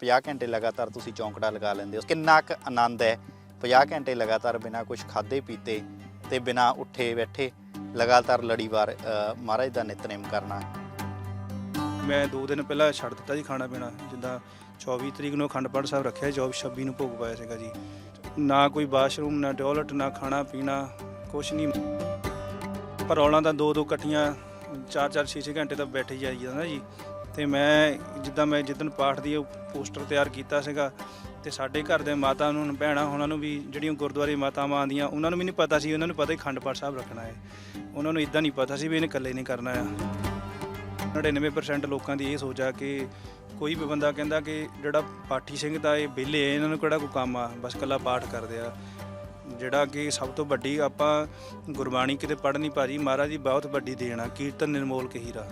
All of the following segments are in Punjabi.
50 ਘੰਟੇ ਲਗਾਤਾਰ ਤੁਸੀਂ ਚੌਂਕੜਾ ਲਗਾ ਲੈਂਦੇ ਹੋ। ਕਿੰਨਾ ਕੁ ਆਨੰਦ ਹੈ 50 ਘੰਟੇ ਲਗਾਤਾਰ ਬਿਨਾਂ ਕੁਝ ਖਾਦੇ ਪੀਤੇ ਤੇ ਬਿਨਾਂ ਉੱਠੇ ਬੈਠੇ ਲਗਾਤਾਰ ਲੜੀਵਾਰ ਅ, ਮਹਾਰਾਜ ਦਾ ਨਿਤਨੇਮ ਕਰਨਾ। ਮੈਂ ਦੋ ਦਿਨ ਪਹਿਲਾਂ ਛੱਡ ਦਿੱਤਾ ਜੀ ਖਾਣਾ ਪੀਣਾ। ਜਿੱਦਾਂ 24 ਤਰੀਕ ਨੂੰ ਅਖੰਡ ਪਾਠ ਸਾਹਿਬ ਰੱਖਿਆ 24 26 ਨੂੰ ਭੋਗ ਪਾਇਆ ਸੀਗਾ ਜੀ। ਨਾ ਕੋਈ ਬਾਥਰੂਮ ਨਾ ਟਾਇਲਟ ਨਾ ਖਾਣਾ ਪੀਣਾ ਕੁਛ ਨਹੀਂ। ਪਰ ਔਲਾਂ ਤਾਂ ਦੋ ਦੋ ਇਕੱਠੀਆਂ 4-4 6-6 ਘੰਟੇ ਤਾਂ ਬੈਠੇ ਹੀ ਜਾਈਦਾ ਨਾ ਜੀ। ਤੇ ਮੈਂ ਜਿੱਦਾਂ ਮੈਂ ਜਿੱਦਣ ਪਾਠ ਦੀ ਉਹ ਪੋਸਟਰ ਤਿਆਰ ਕੀਤਾ ਸੀਗਾ ਤੇ ਸਾਡੇ ਘਰ ਦੇ ਮਾਤਾ ਨੂੰ, ਭੈਣਾਂ ਉਹਨਾਂ ਨੂੰ ਵੀ ਜਿਹੜੀਆਂ ਗੁਰਦੁਆਰੇ ਮਾਤਾਵਾਂ ਆਉਂਦੀਆਂ, ਉਹਨਾਂ ਨੂੰ ਵੀ ਨਹੀਂ ਪਤਾ ਸੀ, ਉਹਨਾਂ ਨੂੰ ਪਤਾ ਹੀ ਅਖੰਡ ਪਾਠ ਸਾਹਿਬ ਰੱਖਣਾ ਹੈ। ਉਹਨਾਂ ਨੂੰ ਇਦਾਂ ਨਹੀਂ ਪਤਾ ਸੀ ਵੀ ਇਹਨੇ ਇਕੱਲੇ ਨਹੀਂ ਕਰਨਾ ਆ। 99% ਲੋਕਾਂ ਦੀ ਇਹ ਸੋਚ ਆ ਕਿ ਕੋਈ ਵੀ ਬੰਦਾ ਕਹਿੰਦਾ ਕਿ ਜਿਹੜਾ ਪਾਠੀ ਸਿੰਘ ਤਾਂ ਇਹ ਵਿਹਲੇ ਆ ਇਹਨਾਂ ਨੂੰ ਕਿਹੜਾ ਕੋਈ ਕੰਮ ਆ? ਬਸ ਕੱਲਾ ਪਾਠ ਕਰਦੇ ਆ। ਜਿਹੜਾ ਕਿ ਸਭ ਤੋਂ ਵੱਡੀ ਆਪਾਂ ਗੁਰਬਾਣੀ ਕਿਤੇ ਪੜ੍ਹਨੀ ਭਾਜੀ ਮਹਾਰਾਜ ਦੀ ਬਹੁਤ ਵੱਡੀ ਦੇਣ ਆ, ਕੀਰਤਨ ਨਿਰਮੋਲ ਕਹੀਰਾ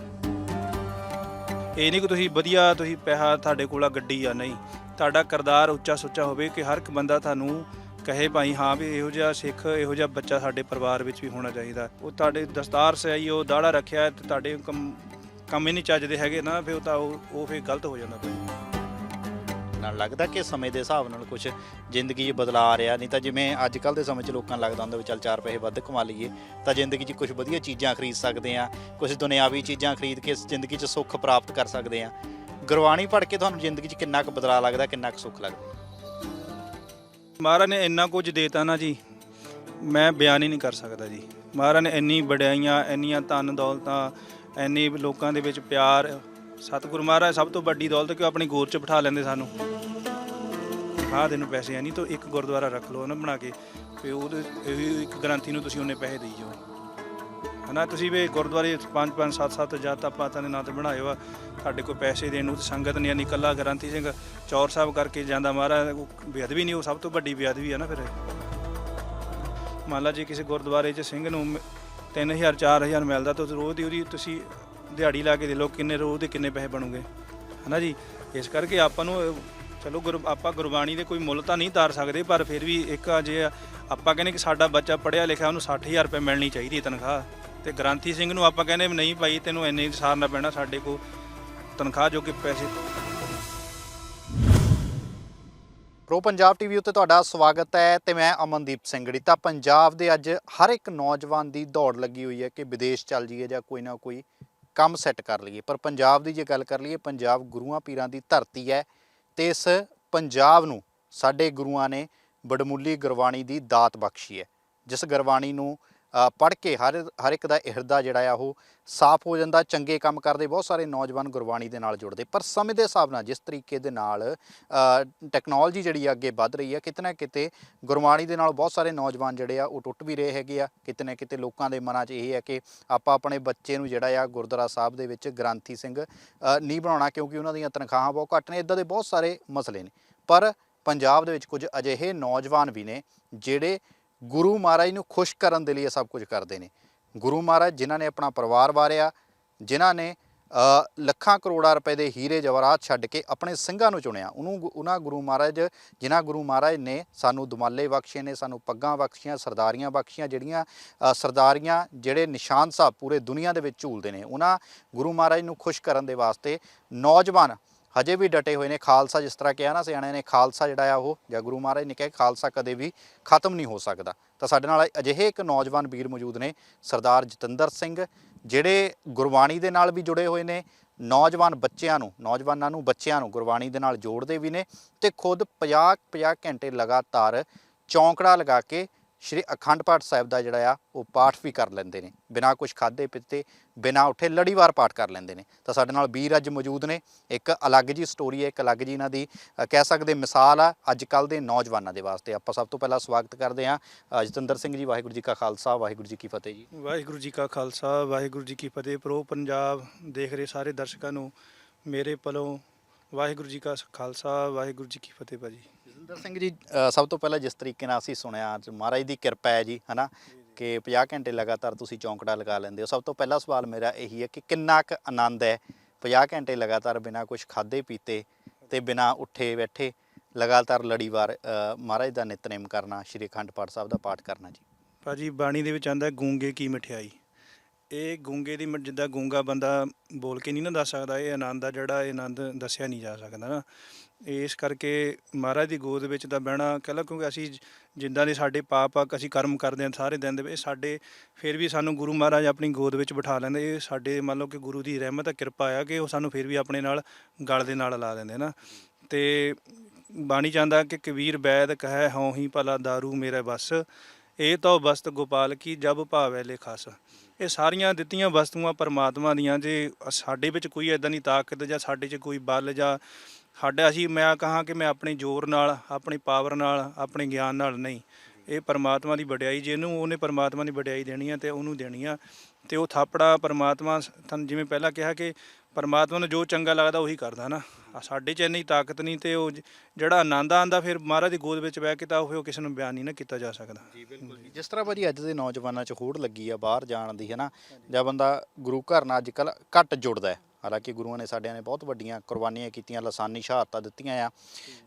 ਇਹ ਨਹੀਂ ਕਿ ਤੁਸੀਂ ਵਧੀਆ ਤੁਸੀਂ ਪੈਸਾ ਤੁਹਾਡੇ ਕੋਲ ਆ, ਗੱਡੀ ਆ, ਨਹੀਂ। ਤੁਹਾਡਾ ਕਿਰਦਾਰ ਉੱਚਾ ਸੁੱਚਾ ਹੋਵੇ ਕਿ ਹਰ ਇੱਕ ਬੰਦਾ ਤੁਹਾਨੂੰ ਕਹੇ ਭਾਈ, ਹਾਂ ਵੀ ਇਹੋ ਜਿਹਾ ਸਿੱਖ, ਇਹੋ ਜਿਹਾ ਬੱਚਾ ਸਾਡੇ ਪਰਿਵਾਰ ਵਿੱਚ ਵੀ ਹੋਣਾ ਚਾਹੀਦਾ। ਉਹ ਤੁਹਾਡੇ ਦਸਤਾਰ ਸਹੀ ਉਹ ਦਾੜਾ ਰੱਖਿਆ ਹੈ ਤੇ ਤੁਹਾਡੇ ਕੰਮ ਕੰਮ ਹੀ ਨਹੀਂ ਚੱਜਦੇ ਹੈਗੇ ਨਾ, ਫਿਰ ਉਹ ਤਾਂ ਉਹ ਉਹ ਫਿਰ ਗਲਤ ਹੋ ਜਾਂਦਾ ਭਾਈ। ਨਾਲ ਲੱਗਦਾ ਕਿ ਸਮੇਂ ਦੇ ਹਿਸਾਬ ਨਾਲ ਕੁਝ ਜ਼ਿੰਦਗੀ 'ਚ ਬਦਲਾਅ ਆ ਰਿਹਾ। ਨਹੀਂ ਤਾਂ ਜਿਵੇਂ ਅੱਜ ਕੱਲ ਦੇ ਸਮੇਂ 'ਚ ਲੋਕਾਂ ਨੂੰ ਲੱਗਦਾ ਹੁੰਦਾ ਵੀ ਚੱਲ ਚਾਰ ਪੈਸੇ ਵੱਧ ਕਮਾ ਲਈਏ, ਤਾਂ ਜ਼ਿੰਦਗੀ 'ਚ ਕੁਝ ਵਧੀਆ ਚੀਜ਼ਾਂ ਖਰੀਦ ਸਕਦੇ ਆ ਕੁਝ ਦੁਨਿਆਵੀ ਚੀਜ਼ਾਂ ਖਰੀਦ ਕੇ ਜ਼ਿੰਦਗੀ 'ਚ ਸੁੱਖ ਪ੍ਰਾਪਤ ਕਰ ਸਕਦੇ ਆ ਗੁਰਬਾਣੀ ਪੜ੍ਹ ਕੇ ਤੁਹਾਨੂੰ ਜ਼ਿੰਦਗੀ 'ਚ ਕਿੰਨਾ ਕੁ ਬਦਲਾਅ ਲੱਗਦਾ, ਕਿੰਨਾ ਕੁ ਸੁੱਖ ਲੱਗਦਾ? ਮਹਾਰਾਜ ਨੇ ਇੰਨਾ ਕੁਝ ਦੇਤਾ ਨਾ ਜੀ, ਮੈਂ ਬਿਆਨ ਹੀ ਨਹੀਂ ਕਰ ਸਕਦਾ ਜੀ। ਮਹਾਰਾਜ ਨੇ ਇੰਨੀ ਵਡਿਆਈਆਂ, ਇੰਨੀਆਂ ਧਨ ਦੌਲਤਾਂ, ਇੰਨੀ ਲੋਕਾਂ ਦੇ ਵਿੱਚ ਪਿਆਰ ਸਤਿਗੁਰੂ ਮਹਾਰਾਜ, ਸਭ ਤੋਂ ਵੱਡੀ ਦੌਲਤ ਕਿ ਉਹ ਆਪਣੀ ਗੋਦ 'ਚ ਬਿਠਾ ਲੈਂਦੇ ਸਾਨੂੰ? ਹਾਂ ਤੈਨੂੰ ਪੈਸੇ ਆ, ਨਹੀਂ ਤਾਂ ਇੱਕ ਗੁਰਦੁਆਰਾ ਰੱਖ ਲਓ ਨਾ ਬਣਾ ਕੇ, ਤੇ ਉਹਦੇ, ਇਹ ਵੀ ਇੱਕ ਗ੍ਰੰਥੀ ਨੂੰ ਤੁਸੀਂ ਉਹਨੇ ਪੈਸੇ ਦੇਈ ਜਾਓ। ਹਨਾ, ਤੁਸੀਂ ਵੀ ਗੁਰਦੁਆਰੇ 5 5 7 7 ਜਾਤਾਂ ਪਾਤਾਂ ਦੇ ਨਾਂ ਤੇ ਬਣਾਏ ਵਾ ਤੁਹਾਡੇ ਕੋਲ ਪੈਸੇ ਦੇਣ ਨੂੰ ਤੇ ਸੰਗਤ ਨਹੀਂ ਨਹੀਂ ਇਕੱਲਾ ਗ੍ਰੰਥੀ ਸਿੰਘ ਚੌਰ ਸਾਹਿਬ ਕਰਕੇ ਜਾਂਦਾ ਮਹਾਰਾਜ ਬੇਅਦਬੀ ਨਹੀਂ, ਉਹ ਸਭ ਤੋਂ ਵੱਡੀ ਬੇਅਦਬੀ ਆ ਨਾ ਫਿਰ ਮੰਨ ਲਾ ਜੇ ਕਿਸੇ ਗੁਰਦੁਆਰੇ 'ਚ ਸਿੰਘ ਨੂੰ 3000 4000 ਮਿਲਦਾ ਤਾਂ ਰੋਜ਼ ਦੀ ਉਹਦੀ ਤੁਸੀਂ ਦਿਹਾੜੀ ਲਾ ਕੇ ਦੇ ਲਓ, ਕਿੰਨੇ ਰੋਜ਼ ਦੇ ਕਿੰਨੇ ਪੈਸੇ ਬਣੂਗੇ। ਹਨਾ ਜੀ? ਇਸ ਕਰਕੇ ਆਪਾਂ ਨੂੰ, ਚਲੋ ਗੁਰ, ਆਪਾਂ ਗੁਰਬਾਣੀ ਦੇ ਕੋਈ ਮੁੱਲ ਤਾਂ ਨਹੀਂ ਤਾਰ ਸਕਦੇ, ਪਰ ਫਿਰ ਵੀ ਇੱਕ ਆ ਜੇ ਆਪਾਂ ਕਹਿੰਦੇ ਕਿ ਸਾਡਾ ਬੱਚਾ ਪੜ੍ਹਿਆ ਲਿਖਿਆ, ਉਹਨੂੰ 60000 ਰੁਪਏ ਮਿਲਣੀ ਚਾਹੀਦੀ ਹੈ ਤਨਖਾਹ। ਤੇ ਗ੍ਰਾਂਥੀ ਸਿੰਘ ਨੂੰ ਆਪਾਂ ਕਹਿੰਦੇ ਵੀ ਨਹੀਂ ਭਾਈ, ਤੈਨੂੰ ਇੰਨੇ ਸਾਰਨਾ ਪੈਣਾ ਸਾਡੇ ਕੋਲ, ਤਨਖਾਹ ਜੋ ਕਿ ਪੈਸੇ। ਪ੍ਰੋ ਪੰਜਾਬ ਟੀਵੀ ਉੱਤੇ ਤੁਹਾਡਾ ਸਵਾਗਤ ਹੈ ਤੇ ਮੈਂ ਅਮਨਦੀਪ ਸਿੰਘੜੀ ਤਾਂ ਪੰਜਾਬ ਦੇ ਅੱਜ ਹਰ ਇੱਕ ਨੌਜਵਾਨ ਦੀ ਦੌੜ ਲੱਗੀ ਹੋਈ ਹੈ ਕਿ ਵਿਦੇਸ਼ ਚੱਲ ਜਾਈਏ ਜਾਂ ਕੋਈ ਨਾ ਕੋਈ ਕੰਮ ਸੈੱਟ ਕਰ ਲਈਏ। ਪਰ ਪੰਜਾਬ ਦੀ ਜੇ ਗੱਲ ਕਰ ਲਈਏ, ਪੰਜਾਬ ਗੁਰੂਆਂ ਪੀਰਾਂ ਦੀ ਧਰਤੀ ਹੈ ਤੇ ਇਸ ਪੰਜਾਬ ਨੂੰ ਸਾਡੇ ਗੁਰੂਆਂ ਨੇ ਬੜਮੁੱਲੀ ਗੁਰਬਾਣੀ ਦੀ ਦਾਤ ਬਖਸ਼ੀ ਹੈ। ਜਿਸ ਗੁਰਬਾਣੀ ਨੂੰ ਪੜ੍ਹ ਕੇ ਹਰ ਹਰ ਇੱਕ ਦਾ ਹਿਰਦਾ ਜਿਹੜਾ ਆ ਉਹ ਸਾਫ਼ ਹੋ ਜਾਂਦਾ, ਚੰਗੇ ਕੰਮ ਕਰਦੇ, ਬਹੁਤ ਸਾਰੇ ਨੌਜਵਾਨ ਗੁਰਬਾਣੀ ਦੇ ਨਾਲ ਜੁੜਦੇ। ਪਰ ਸਮੇਂ ਦੇ ਹਿਸਾਬ ਨਾਲ, ਜਿਸ ਤਰੀਕੇ ਦੇ ਨਾਲ ਟੈਕਨੋਲੋਜੀ ਜਿਹੜੀ ਆ ਅੱਗੇ ਵੱਧ ਰਹੀ ਆ, ਕਿਤੇ ਨਾ ਕਿਤੇ ਗੁਰਬਾਣੀ ਦੇ ਨਾਲ ਬਹੁਤ ਸਾਰੇ ਨੌਜਵਾਨ ਜਿਹੜੇ ਆ ਉਹ ਟੁੱਟ ਵੀ ਰਹੇ ਹੈਗੇ ਆ। ਕਿਤੇ ਨਾ ਕਿਤੇ ਲੋਕਾਂ ਦੇ ਮਨਾਂ 'ਚ ਇਹ ਹੈ ਕਿ ਆਪਾਂ ਆਪਣੇ ਬੱਚੇ ਨੂੰ ਜਿਹੜਾ ਆ ਗੁਰਦੁਆਰਾ ਸਾਹਿਬ ਦੇ ਵਿੱਚ ਗ੍ਰੰਥੀ ਸਿੰਘ ਨਹੀਂ ਬਣਾਉਣਾ ਕਿਉਂਕਿ ਉਹਨਾਂ ਦੀਆਂ ਤਨਖਾਹਾਂ ਬਹੁਤ ਘੱਟ ਨੇ, ਇਦਾਂ ਦੇ ਬਹੁਤ ਸਾਰੇ ਮਸਲੇ ਨੇ। ਪਰ ਪੰਜਾਬ ਦੇ ਵਿੱਚ ਕੁਝ ਅਜਿਹੇ ਨੌਜਵਾਨ ਵੀ ਨੇ ਜਿਹੜੇ ਗੁਰੂ ਮਹਾਰਾਜ ਨੂੰ ਖੁਸ਼ ਕਰਨ ਦੇ ਲਈ ਇਹ ਸਭ ਕੁਝ ਕਰਦੇ ਨੇ। ਗੁਰੂ ਮਹਾਰਾਜ ਜਿਨ੍ਹਾਂ ਨੇ ਆਪਣਾ ਪਰਿਵਾਰ ਵਾਰਿਆ, ਜਿਨ੍ਹਾਂ ਨੇ ਲੱਖਾਂ ਕਰੋੜਾਂ ਰੁਪਏ ਦੇ ਹੀਰੇ ਜਵਾਹਰਾਤ ਛੱਡ ਕੇ ਆਪਣੇ ਸਿੰਘਾਂ ਨੂੰ ਚੁਣਿਆ। ਉਹਨੂੰ ਉਹਨਾਂ ਗੁਰੂ ਮਹਾਰਾਜ, ਜਿਨ੍ਹਾਂ ਗੁਰੂ ਮਹਾਰਾਜ ਨੇ ਸਾਨੂੰ ਦੁਮਾਲੇ ਬਖਸ਼ੇ ਨੇ, ਸਾਨੂੰ ਪੱਗਾਂ ਬਖਸ਼ੀਆਂ, ਸਰਦਾਰੀਆਂ ਬਖਸ਼ੀਆਂ, ਜਿਹੜੀਆਂ ਸਰਦਾਰੀਆਂ ਜਿਹੜੇ ਨਿਸ਼ਾਨ ਸਾਹਿਬ ਪੂਰੇ ਦੁਨੀਆ ਦੇ ਵਿੱਚ ਝੂਲਦੇ ਨੇ, ਉਹਨਾਂ ਗੁਰੂ ਮਹਾਰਾਜ ਨੂੰ ਖੁਸ਼ ਕਰਨ ਦੇ ਵਾਸਤੇ ਨੌਜਵਾਨ ਹਜੇ ਵੀ ਡਟੇ ਹੋਏ ਨੇ, ਖਾਲਸਾ ਜਿਸ ਤਰ੍ਹਾਂ ਕਿਹਾ ਨਾ, ਸਿਆਣਿਆਂ ਨੇ ਖਾਲਸਾ ਜਿਹੜਾ ਆ ਉਹ ਜਾਂ ਗੁਰੂ ਮਹਾਰਾਜ ਨੇ ਕਿਹਾ, ਖਾਲਸਾ ਕਦੇ ਵੀ ਖਤਮ ਨਹੀਂ ਹੋ ਸਕਦਾ। ਤਾਂ ਸਾਡੇ ਨਾਲ ਅਜਿਹੇ ਇੱਕ ਨੌਜਵਾਨ ਵੀਰ ਮੌਜੂਦ ਨੇ, ਸਰਦਾਰ ਜਤਿੰਦਰ ਸਿੰਘ, ਜਿਹੜੇ ਗੁਰਬਾਣੀ ਦੇ ਨਾਲ ਵੀ ਜੁੜੇ ਹੋਏ ਨੇ, ਨੌਜਵਾਨ ਬੱਚਿਆਂ ਨੂੰ, ਨੌਜਵਾਨਾਂ ਨੂੰ, ਬੱਚਿਆਂ ਨੂੰ ਗੁਰਬਾਣੀ ਦੇ ਨਾਲ ਜੋੜਦੇ ਵੀ ਨੇ ਤੇ ਖੁਦ 50 50 ਘੰਟੇ ਲਗਾਤਾਰ ਚੌਂਕੜਾ ਲਗਾ ਕੇ ਸ਼੍ਰੀ ਅਖੰਡ ਪਾਠ ਸਾਹਿਬ ਦਾ ਜਿਹੜਾ ਆ, ਉਹ ਪਾਠ ਵੀ ਕਰ ਲੈਂਦੇ ਨੇ। ਬਿਨਾਂ ਕੁਝ ਖਾਦੇ ਪੀਤੇ, ਬਿਨਾਂ ਉੱਠੇ ਲੜੀਵਾਰ ਪਾਠ ਕਰ ਲੈਂਦੇ ਨੇ। ਤਾਂ ਸਾਡੇ ਨਾਲ ਵੀਰ ਅੱਜ ਮੌਜੂਦ ਨੇ। ਇੱਕ ਅਲੱਗ ਜੀ ਸਟੋਰੀ ਹੈ, ਇੱਕ ਅਲੱਗ ਜੀ ਇਹਨਾਂ ਦੀ ਕਹਿ ਸਕਦੇ ਮਿਸਾਲ ਆ ਅੱਜ ਕੱਲ ਦੇ ਨੌਜਵਾਨਾਂ ਦੇ ਵਾਸਤੇ। ਆਪਾਂ ਸਭ ਤੋਂ ਪਹਿਲਾਂ ਸਵਾਗਤ ਕਰਦੇ ਹਾਂ ਜਤਿੰਦਰ ਸਿੰਘ ਜੀ, ਵਾਹਿਗੁਰੂ ਜੀ ਕਾ ਖਾਲਸਾ, ਵਾਹਿਗੁਰੂ ਜੀ ਕੀ ਫਤਿਹ ਜੀ। ਵਾਹਿਗੁਰੂ ਜੀ ਕਾ ਖਾਲਸਾ, ਵਾਹਿਗੁਰੂ ਜੀ ਕੀ ਫਤਿਹ। ਪ੍ਰੋ ਪੰਜਾਬ ਦੇਖ ਰਹੇ ਸਾਰੇ ਦਰਸ਼ਕਾਂ ਨੂੰ ਮੇਰੇ ਪਲੋਂ ਵਾਹਿਗੁਰੂ ਜੀ ਕਾ ਖਾਲਸਾ, ਵਾਹਿਗੁਰੂ ਜੀ ਕੀ ਫਤਿਹ ਭਾਜੀ। ਜਤਿੰਦਰ ਸਿੰਘ ਜੀ ਅ, ਸਭ ਤੋਂ ਪਹਿਲਾਂ ਜਿਸ ਤਰੀਕੇ ਨਾਲ ਅਸੀਂ ਸੁਣਿਆ ਅੱਜ ਮਹਾਰਾਜ ਦੀ ਕਿਰਪਾ ਹੈ ਜੀ ਹਨਾ? ਕਿ 50 ਘੰਟੇ ਲਗਾਤਾਰ ਤੁਸੀਂ ਚੌਂਕੜਾ ਲਗਾ ਲੈਂਦੇ ਹੋ। ਸਭ ਤੋਂ ਪਹਿਲਾ ਸਵਾਲ ਮੇਰਾ ਇਹੀ ਹੈ ਕਿ ਕਿੰਨਾ ਕੁ ਆਨੰਦ ਹੈ 50 ਘੰਟੇ ਲਗਾਤਾਰ ਬਿਨਾਂ ਕੁਝ ਖਾਦੇ ਪੀਤੇ ਤੇ ਬਿਨਾਂ ਉੱਠੇ ਬੈਠੇ ਲਗਾਤਾਰ ਲੜੀਵਾਰ ਅ, ਮਹਾਰਾਜ ਦਾ ਨਿਤਨੇਮ ਕਰਨਾ ਸ਼੍ਰੀ ਅਖੰਡ ਪਾਠ ਸਾਹਿਬ ਦਾ ਪਾਠ ਕਰਨਾ ਜੀ? ਭਾਜੀ ਬਾਣੀ ਦੇ ਵਿੱਚ ਆਂਦਾ ਗੂੰਗੇ ਕੀ ਮਠਿਆਈ? ਇਹ ਗੂੰਗੇ ਦੀ ਮ- ਜਿੱਦਾਂ ਗੂੰਗਾ ਬੰਦਾ ਬੋਲ ਕੇ ਨਹੀਂ ਨਾ ਦੱਸ ਸਕਦਾ, ਇਹ ਆਨੰਦ ਆ ਜਿਹੜਾ ਇਹ ਆਨੰਦ ਦੱਸਿਆ ਨਹੀਂ ਜਾ ਸਕਦਾ ਨਾ। ਇਸ ਕਰਕੇ ਮਹਾਰਾਜ ਦੀ ਗੋਦ ਵਿੱਚ ਤਾਂ ਬਹਿਣਾ ਕਹਿ ਕਿਉਂਕਿ ਅਸੀਂ ਜਿੱਦਾਂ ਦੇ ਸਾਡੇ ਪਾਪ ਆ, ਅਸੀਂ ਕਰਮ ਕਰਦੇ ਹਾਂ ਸਾਰੇ ਦਿਨ ਦੇ ਵਿੱਚ ਇਹ ਸਾਡੇ ਫਿਰ ਵੀ ਸਾਨੂੰ ਗੁਰੂ ਮਹਾਰਾਜ ਆਪਣੀ ਗੋਦ ਵਿੱਚ ਬਿਠਾ ਲੈਂਦੇ, ਇਹ ਸਾਡੇ ਮੰਨ ਲਓ ਕਿ ਗੁਰੂ ਦੀ ਰਹਿਮਤ ਆ, ਕਿਰਪਾ ਆ ਕਿ ਉਹ ਸਾਨੂੰ ਫਿਰ ਵੀ ਆਪਣੇ ਨਾਲ ਗਲ ਦੇ ਨਾਲ ਲਾ ਦਿੰਦੇ ਨਾ। ਤੇ ਬਾਣੀ ਚਾਹੁੰਦਾ ਕਿ ਕਬੀਰ ਬੈਦ ਕਹੈ, ਹਉ ਹੀ ਭਲਾ दारू ਮੇਰਾ ਬਸ ਇਹ ਤਾਂ ਬਸਤ ਗੋਪਾਲ ਕੀ ਜਬ ਭਾਵੈ ਲਿਖਸ। ਇਹ ਸਾਰੀਆਂ ਦਿੱਤੀਆਂ ਵਸਤੂਆਂ ਪਰਮਾਤਮਾ ਦੀਆਂ ਜੇ ਸਾਡੇ ਵਿੱਚ ਕੋਈ ਐਦਾਂ ਦੀ ਤਾਕਤ ਜਾਂ ਸਾਡੇ 'ਚ ਕੋਈ ਬਲ ਜਾਂ ਸਾਡਾ ਅਸੀਂ ਮੈਂ ਕਹਾਂ ਕਿ ਮੈਂ ਆਪਣੇ ਜ਼ੋਰ ਨਾਲ, ਆਪਣੀ ਪਾਵਰ ਨਾਲ, ਆਪਣੇ ਗਿਆਨ ਨਾਲ ਨਹੀਂ। ਇਹ ਪਰਮਾਤਮਾ ਦੀ ਵਡਿਆਈ, ਜਿਹਨੂੰ ਉਹਨੇ ਪਰਮਾਤਮਾ ਦੀ ਵਡਿਆਈ ਦੇਣੀ ਆ ਤੇ ਉਹਨੂੰ ਦੇਣੀ ਆ। ਤੇ ਉਹ ਥਾਪੜਾ ਪਰਮਾਤਮਾ ਤੁਹਾਨੂੰ ਜਿਵੇਂ ਪਹਿਲਾਂ ਕਿਹਾ ਕਿ ਪਰਮਾਤਮਾ ਨੂੰ ਜੋ ਚੰਗਾ ਲੱਗਦਾ ਉਹੀ ਕਰਦਾ ਨਾ। ਆ ਸਾਡੇ 'ਚ ਇੰਨੀ ਤਾਕਤ ਨਹੀਂ ਤੇ ਉਹ ਜ- ਜਿਹੜਾ ਆਨੰਦ ਆਂਦਾ ਫਿਰ ਮਹਾਰਾਜ ਦੀ ਗੋਦ ਵਿੱਚ ਬਹਿ ਕੇ ਤਾਂ ਉਹ ਕਿਸੇ ਨੂੰ ਬਿਆਨ ਨਹੀਂ ਨਾ ਕੀਤਾ ਜਾ ਸਕਦਾ। ਜੀ ਬਿਲਕੁਲ ਜੀ। ਜਿਸ ਤਰ੍ਹਾਂ ਭਾਜੀ ਅੱਜ ਦੇ ਨੌਜਵਾਨਾਂ 'ਚ ਹੋੜ ਲੱਗੀ ਆ ਬਾਹਰ ਜਾਣ ਦੀ ਹੈ ਨਾ ਜਾਂ ਬੰਦਾ ਗੁਰੂ ਘਰ ਨਾਲ ਅੱਜ ਕੱਲ੍ਹ ਘੱਟ ਜੁੜਦਾ ਹੈ। ਹਾਲਾਂਕਿ ਗੁਰੂਆਂ ਨੇ ਸਾਡਿਆਂ ਨੇ ਬਹੁਤ ਵੱਡੀਆਂ ਕੁਰਬਾਨੀਆਂ ਕੀਤੀਆਂ ਲਸਾਨੀ ਸ਼ਹਾਦਤਾਂ ਦਿੱਤੀਆਂ ਆ।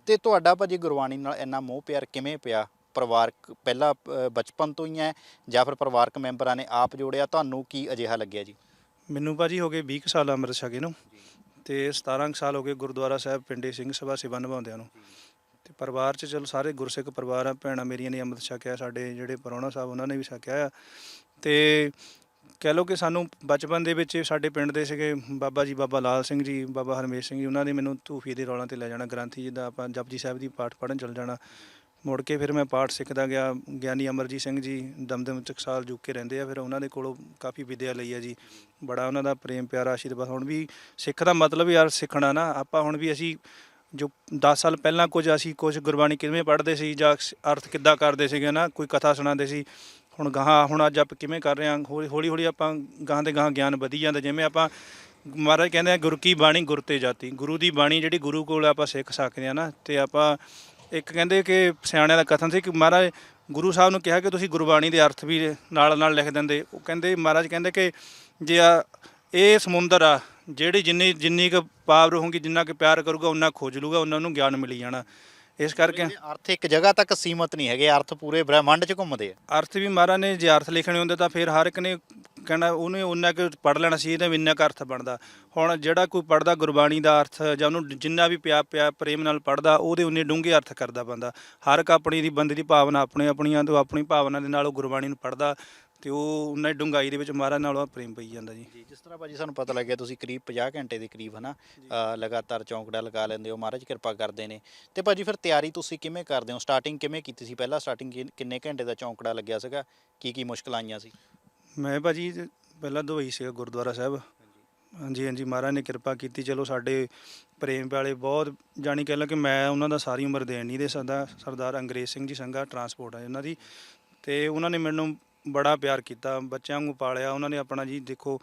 ਤੇ ਤੁਹਾਡਾ ਭਾਜੀ ਗੁਰਬਾਣੀ ਨਾਲ ਇੰਨਾ ਮੋਹ ਪਿਆਰ ਕਿਵੇਂ ਪਿਆ? ਪਰਿਵਾਰਕ ਪਹਿਲਾਂ ਅ, ਬਚਪਨ ਤੋਂ ਹੀ ਹੈ ਜਾਂ ਫਿਰ ਪਰਿਵਾਰਕ ਮੈਂਬਰਾਂ ਨੇ ਆਪ ਜੋੜਿਆ? ਤੁਹਾਨੂੰ ਕੀ ਅਜਿਹਾ ਲੱਗਿਆ ਜੀ? ਮੈਨੂੰ ਭਾਜੀ ਹੋ ਗਏ 20 ਕੁ ਸਾਲ ਅੰਮ੍ਰਿਤ ਛਕੇ ਨੂੰ ਤੇ 17 ਕੁ ਸਾਲ ਹੋ ਗਏ ਗੁਰਦੁਆਰਾ ਸਾਹਿਬ ਪਿੰਡੇ ਸਿੰਘ ਸਭਾ ਸੇਵਾ ਨਿਭਾਉਂਦਿਆਂ ਨੂੰ। ਤੇ ਪਰਿਵਾਰ 'ਚ ਚਲੋ ਸਾਰੇ ਗੁਰਸਿੱਖ ਪਰਿਵਾਰ ਆ, ਭੈਣਾਂ ਮੇਰੀਆਂ ਨੇ ਅੰਮ੍ਰਿਤ ਛਕਿਆ, ਸਾਡੇ ਜਿਹੜੇ ਪਰੋਣਾ ਸਾਹਿਬ ਉਹਨਾਂ ਨੇ ਵੀ ਛਕਿਆ ਆ। ਤੇ ਕਹਿ ਲਓ ਕਿ ਸਾਨੂੰ ਬਚਪਨ ਦੇ ਵਿੱਚ ਸਾਡੇ ਪਿੰਡ ਦੇ ਸੀਗੇ ਬਾਬਾ ਜੀ, ਬਾਬਾ ਲਾਲ ਸਿੰਘ ਜੀ, ਬਾਬਾ ਹਰਮੇਸ਼ ਸਿੰਘ ਜੀ, ਉਹਨਾਂ ਨੇ ਮੈਨੂੰ ਧੂਫੀ ਦੇ ਰੌਲਾਂ ਤੇ ਲੈ ਜਾਣਾ, ਗ੍ਰੰਥੀ ਜਿੱਦਾਂ ਦਾ ਆਪਾਂ ਜਪਜੀ ਸਾਹਿਬ ਦੀ ਪਾਠ ਪੜ੍ਹਨ ਚਲ ਜਾਣਾ। ਮੁੜ ਕੇ ਫਿਰ ਮੈਂ ਪਾਠ ਸਿੱਖਦਾ ਗਿਆ, ਗਿਆਨੀ ਅਮਰਜੀਤ ਸਿੰਘ ਜੀ ਦਮਦਮ ਟਕਸਾਲ ਜੁਕੇ ਰਹਿੰਦੇ ਆ, ਫਿਰ ਉਹਨਾਂ ਦੇ ਕੋਲੋਂ ਕਾਫੀ ਵਿਦਿਆ ਲਈ ਆ ਜੀ। ਬੜਾ ਉਹਨਾਂ ਦਾ ਪ੍ਰੇਮ ਪਿਆਰ, ਆਸ਼ੀਰਵਾਦ, ਹੁਣ ਵੀ ਸਿੱਖ ਦਾ ਮਤਲਬ ਯਾਰ ਸਿੱਖਣਾ ਨਾ, ਆਪਾਂ ਹੁਣ ਵੀ ਅਸੀਂ ਜੋ 10 ਸਾਲ ਪਹਿਲਾਂ ਕੁਝ ਅਸੀਂ ਕੁਝ ਗੁਰਬਾਣੀ ਕਿਵੇਂ ਪੜ੍ਹਦੇ ਸੀ ਜਾਂ ਅਰਥ ਕਿੱਦਾਂ ਕਰਦੇ ਸੀਗੇ ਨਾ, ਕੋਈ ਕਥਾ ਸੁਣਾਉਂਦੇ ਸੀ, ਹੁਣ ਗਾਹਾਂ, ਹੁਣ ਅੱਜ ਆਪਾਂ ਕਿਵੇਂ ਕਰ ਰਹੇ ਹਾਂ, ਹੌਲੀ ਹੌਲੀ ਆਪਾਂ ਗਾਹਾਂ ਦੇ ਗਾਹਾਂ ਗਿਆਨ ਵਧੀ ਜਾਂਦਾ, ਜਿਵੇਂ ਆਪਾਂ ਮਹਾਰਾਜ ਕਹਿੰਦੇ ਆ, ਗੁਰ ਕੀ ਬਾਣੀ ਗੁਰ ਤੇ ਜਾਤੀ, ਗੁਰੂ ਦੀ ਬਾਣੀ ਜਿਹੜੀ ਗੁਰੂ ਕੋਲ ਆਪਾਂ ਸਿੱਖ ਸਕਦੇ ਆ ਨਾ, ਤੇ ਆਪਾਂ ਇੱਕ ਕਹਿੰਦੇ ਕਿ ਸਿਆਣਿਆਂ ਦਾ ਕਥਨ ਸੀ ਕਿ ਮਹਾਰਾਜ ਗੁਰੂ ਸਾਹਿਬ ਨੂੰ ਕਿਹਾ ਕਿ ਤੁਸੀਂ ਗੁਰਬਾਣੀ ਦੇ ਅਰਥ ਵੀ ਨਾਲ ਨਾਲ ਲਿਖ ਦਿੰਦੇ। ਉਹ ਕਹਿੰਦੇ, ਮਹਾਰਾਜ ਕਹਿੰਦੇ ਕਿ ਜੇ ਆ ਇਹ ਸਮੁੰਦਰ ਆ, ਜਿਹੜੀ ਜਿੰਨੀ ਜਿੰਨੀ ਕੁ ਪਾਵਰ ਹੋਊਗੀ ਜਿੰਨਾ ਕੁ ਪਿਆਰ ਕਰੂਗਾ ਉਨਾ ਖੋਜ ਲੂਗਾ ਉਹਨਾਂ ਨੂੰ ਗਿਆਨ ਮਿਲੀ ਜਾਣਾ। ਇਸ ਕਰਕੇ ਅਰਥ ਇੱਕ ਜਗ੍ਹਾ ਤੱਕ ਸੀਮਤ ਨਹੀਂ ਹੈਗੇ ਅਰਥ ਪੂਰੇ ਬ੍ਰਹਿਮੰਡ 'ਚ ਘੁੰਮਦੇ ਆ। ਅਰਥ ਵੀ ਮਹਾਰਾਜ ਨੇ ਜੇ ਅਰਥ ਲਿਖਣੇ ਹੁੰਦੇ ਤਾਂ ਫਿਰ ਹਰ ਇੱਕ ਨੇ ਕਹਿਣਾ ਉਹਨੇ ਉਹਨਾਂ ਕੁ ਪੜ ਲੈਣਾ ਸੀ ਇਹਦਾ ਇੰਨਾ ਕੁ ਅਰਥ ਬਣਦਾ। ਹੁਣ ਜਿਹੜਾ ਕੋਈ ਪੜਦਾ ਗੁਰਬਾਣੀ ਦਾ ਅਰਥ ਜਾਂ ਉਹਨੂੰ ਜਿੰਨਾ ਵੀ ਪਿਆ ਪਿਆ ਪ੍ਰੇਮ ਨਾਲ ਪੜਦਾ ਉਹਦੇ ਉਨੇ ਡੂੰਘੇ ਅਰਥ ਕਰਦਾ ਬੰਦਾ। ਹਰ ਇੱਕ ਆਪਣੀ ਦੀ ਬੰਦੇ ਦੀ ਭਾਵਨਾ ਆਪਣੇ ਆਪਣੀਆਂ ਤੋਂ ਆਪਣੀ ਭਾਵਨਾ ਦੇ ਨਾਲ ਉਹ ਗੁਰਬਾਣੀ ਨੂੰ ਪੜਦਾ ਤੇ ਉਹ ਉਹਨਾਂ ਡੂੰਘਾਈ ਦੇ ਵਿੱਚ ਮਹਾਰਾਜ ਨਾਲ ਉਹ ਪ੍ਰੇਮ ਪਈ ਜਾਂਦਾ ਜੀ। ਜੀ ਜਿਸ ਤਰ੍ਹਾਂ ਭਾਜੀ ਸਾਨੂੰ ਪਤਾ ਲੱਗਿਆ ਤੁਸੀਂ ਕਰੀਬ 50 ਘੰਟੇ ਦੇ ਕਰੀਬ ਹਨਾ ਅ, ਲਗਾਤਾਰ ਚੌਂਕੜਾ ਲਗਾ ਲੈਂਦੇ ਹੋ ਮਹਾਰਾਜ ਕਿਰਪਾ ਕਰਦੇ ਨੇ। ਤੇ ਭਾਜੀ ਫਿਰ ਤਿਆਰੀ ਤੁਸੀਂ ਕਿਵੇਂ ਕਰਦੇ ਹੋ? ਸਟਾਰਟਿੰਗ ਕਿਵੇਂ ਕੀਤੀ ਸੀ? ਪਹਿਲਾਂ ਸਟਾਰਟਿੰਗ ਕਿੰਨੇ ਘੰਟੇ ਦਾ ਚੌਂਕੜਾ ਲੱਗਿਆ ਸੀਗਾ? ਕੀ ਕੀ ਮੁਸ਼ਕਲਾਂ ਆਈਆਂ ਸੀ? ਮੈਂ ਭਾਜੀ ਤੇ ਪਹਿਲਾਂ ਦੁਬਈ ਸੀਗਾ ਗੁਰਦੁਆਰਾ ਸਾਹਿਬ। ਹਾਂਜੀ ਹਾਂਜੀ ਮਹਾਰਾਜ ਨੇ ਕਿਰਪਾ ਕੀਤੀ। ਚਲੋ ਸਾਡੇ ਪ੍ਰੇਮ ਵਾਲੇ ਬਹੁਤ ਜਾਣੀ ਕਹਿ ਲਾਂ ਕਿ ਮੈਂ ਉਹਨਾਂ ਦਾ ਸਾਰੀ ਉਮਰ ਦੇਣ ਨਹੀਂ ਦੇ ਸਕਦਾ। ਸਰਦਾਰ ਅੰਗਰੇਜ਼ ਸਿੰਘ ਜੀ ਸੰਘਾ ਟਰਾਂਸਪੋਰਟ ਹੈ ਉਹਨਾਂ ਦੀ। ਤੇ ਉਹਨਾਂ ਨੇ ਮੈਨੂੰ ਬੜਾ ਪਿਆਰ ਕੀਤਾ, ਬੱਚਿਆਂ ਨੂੰ ਪਾਲਿਆ, ਉਹਨਾਂ ਨੇ ਆਪਣਾ ਜੀ ਦੇਖੋ,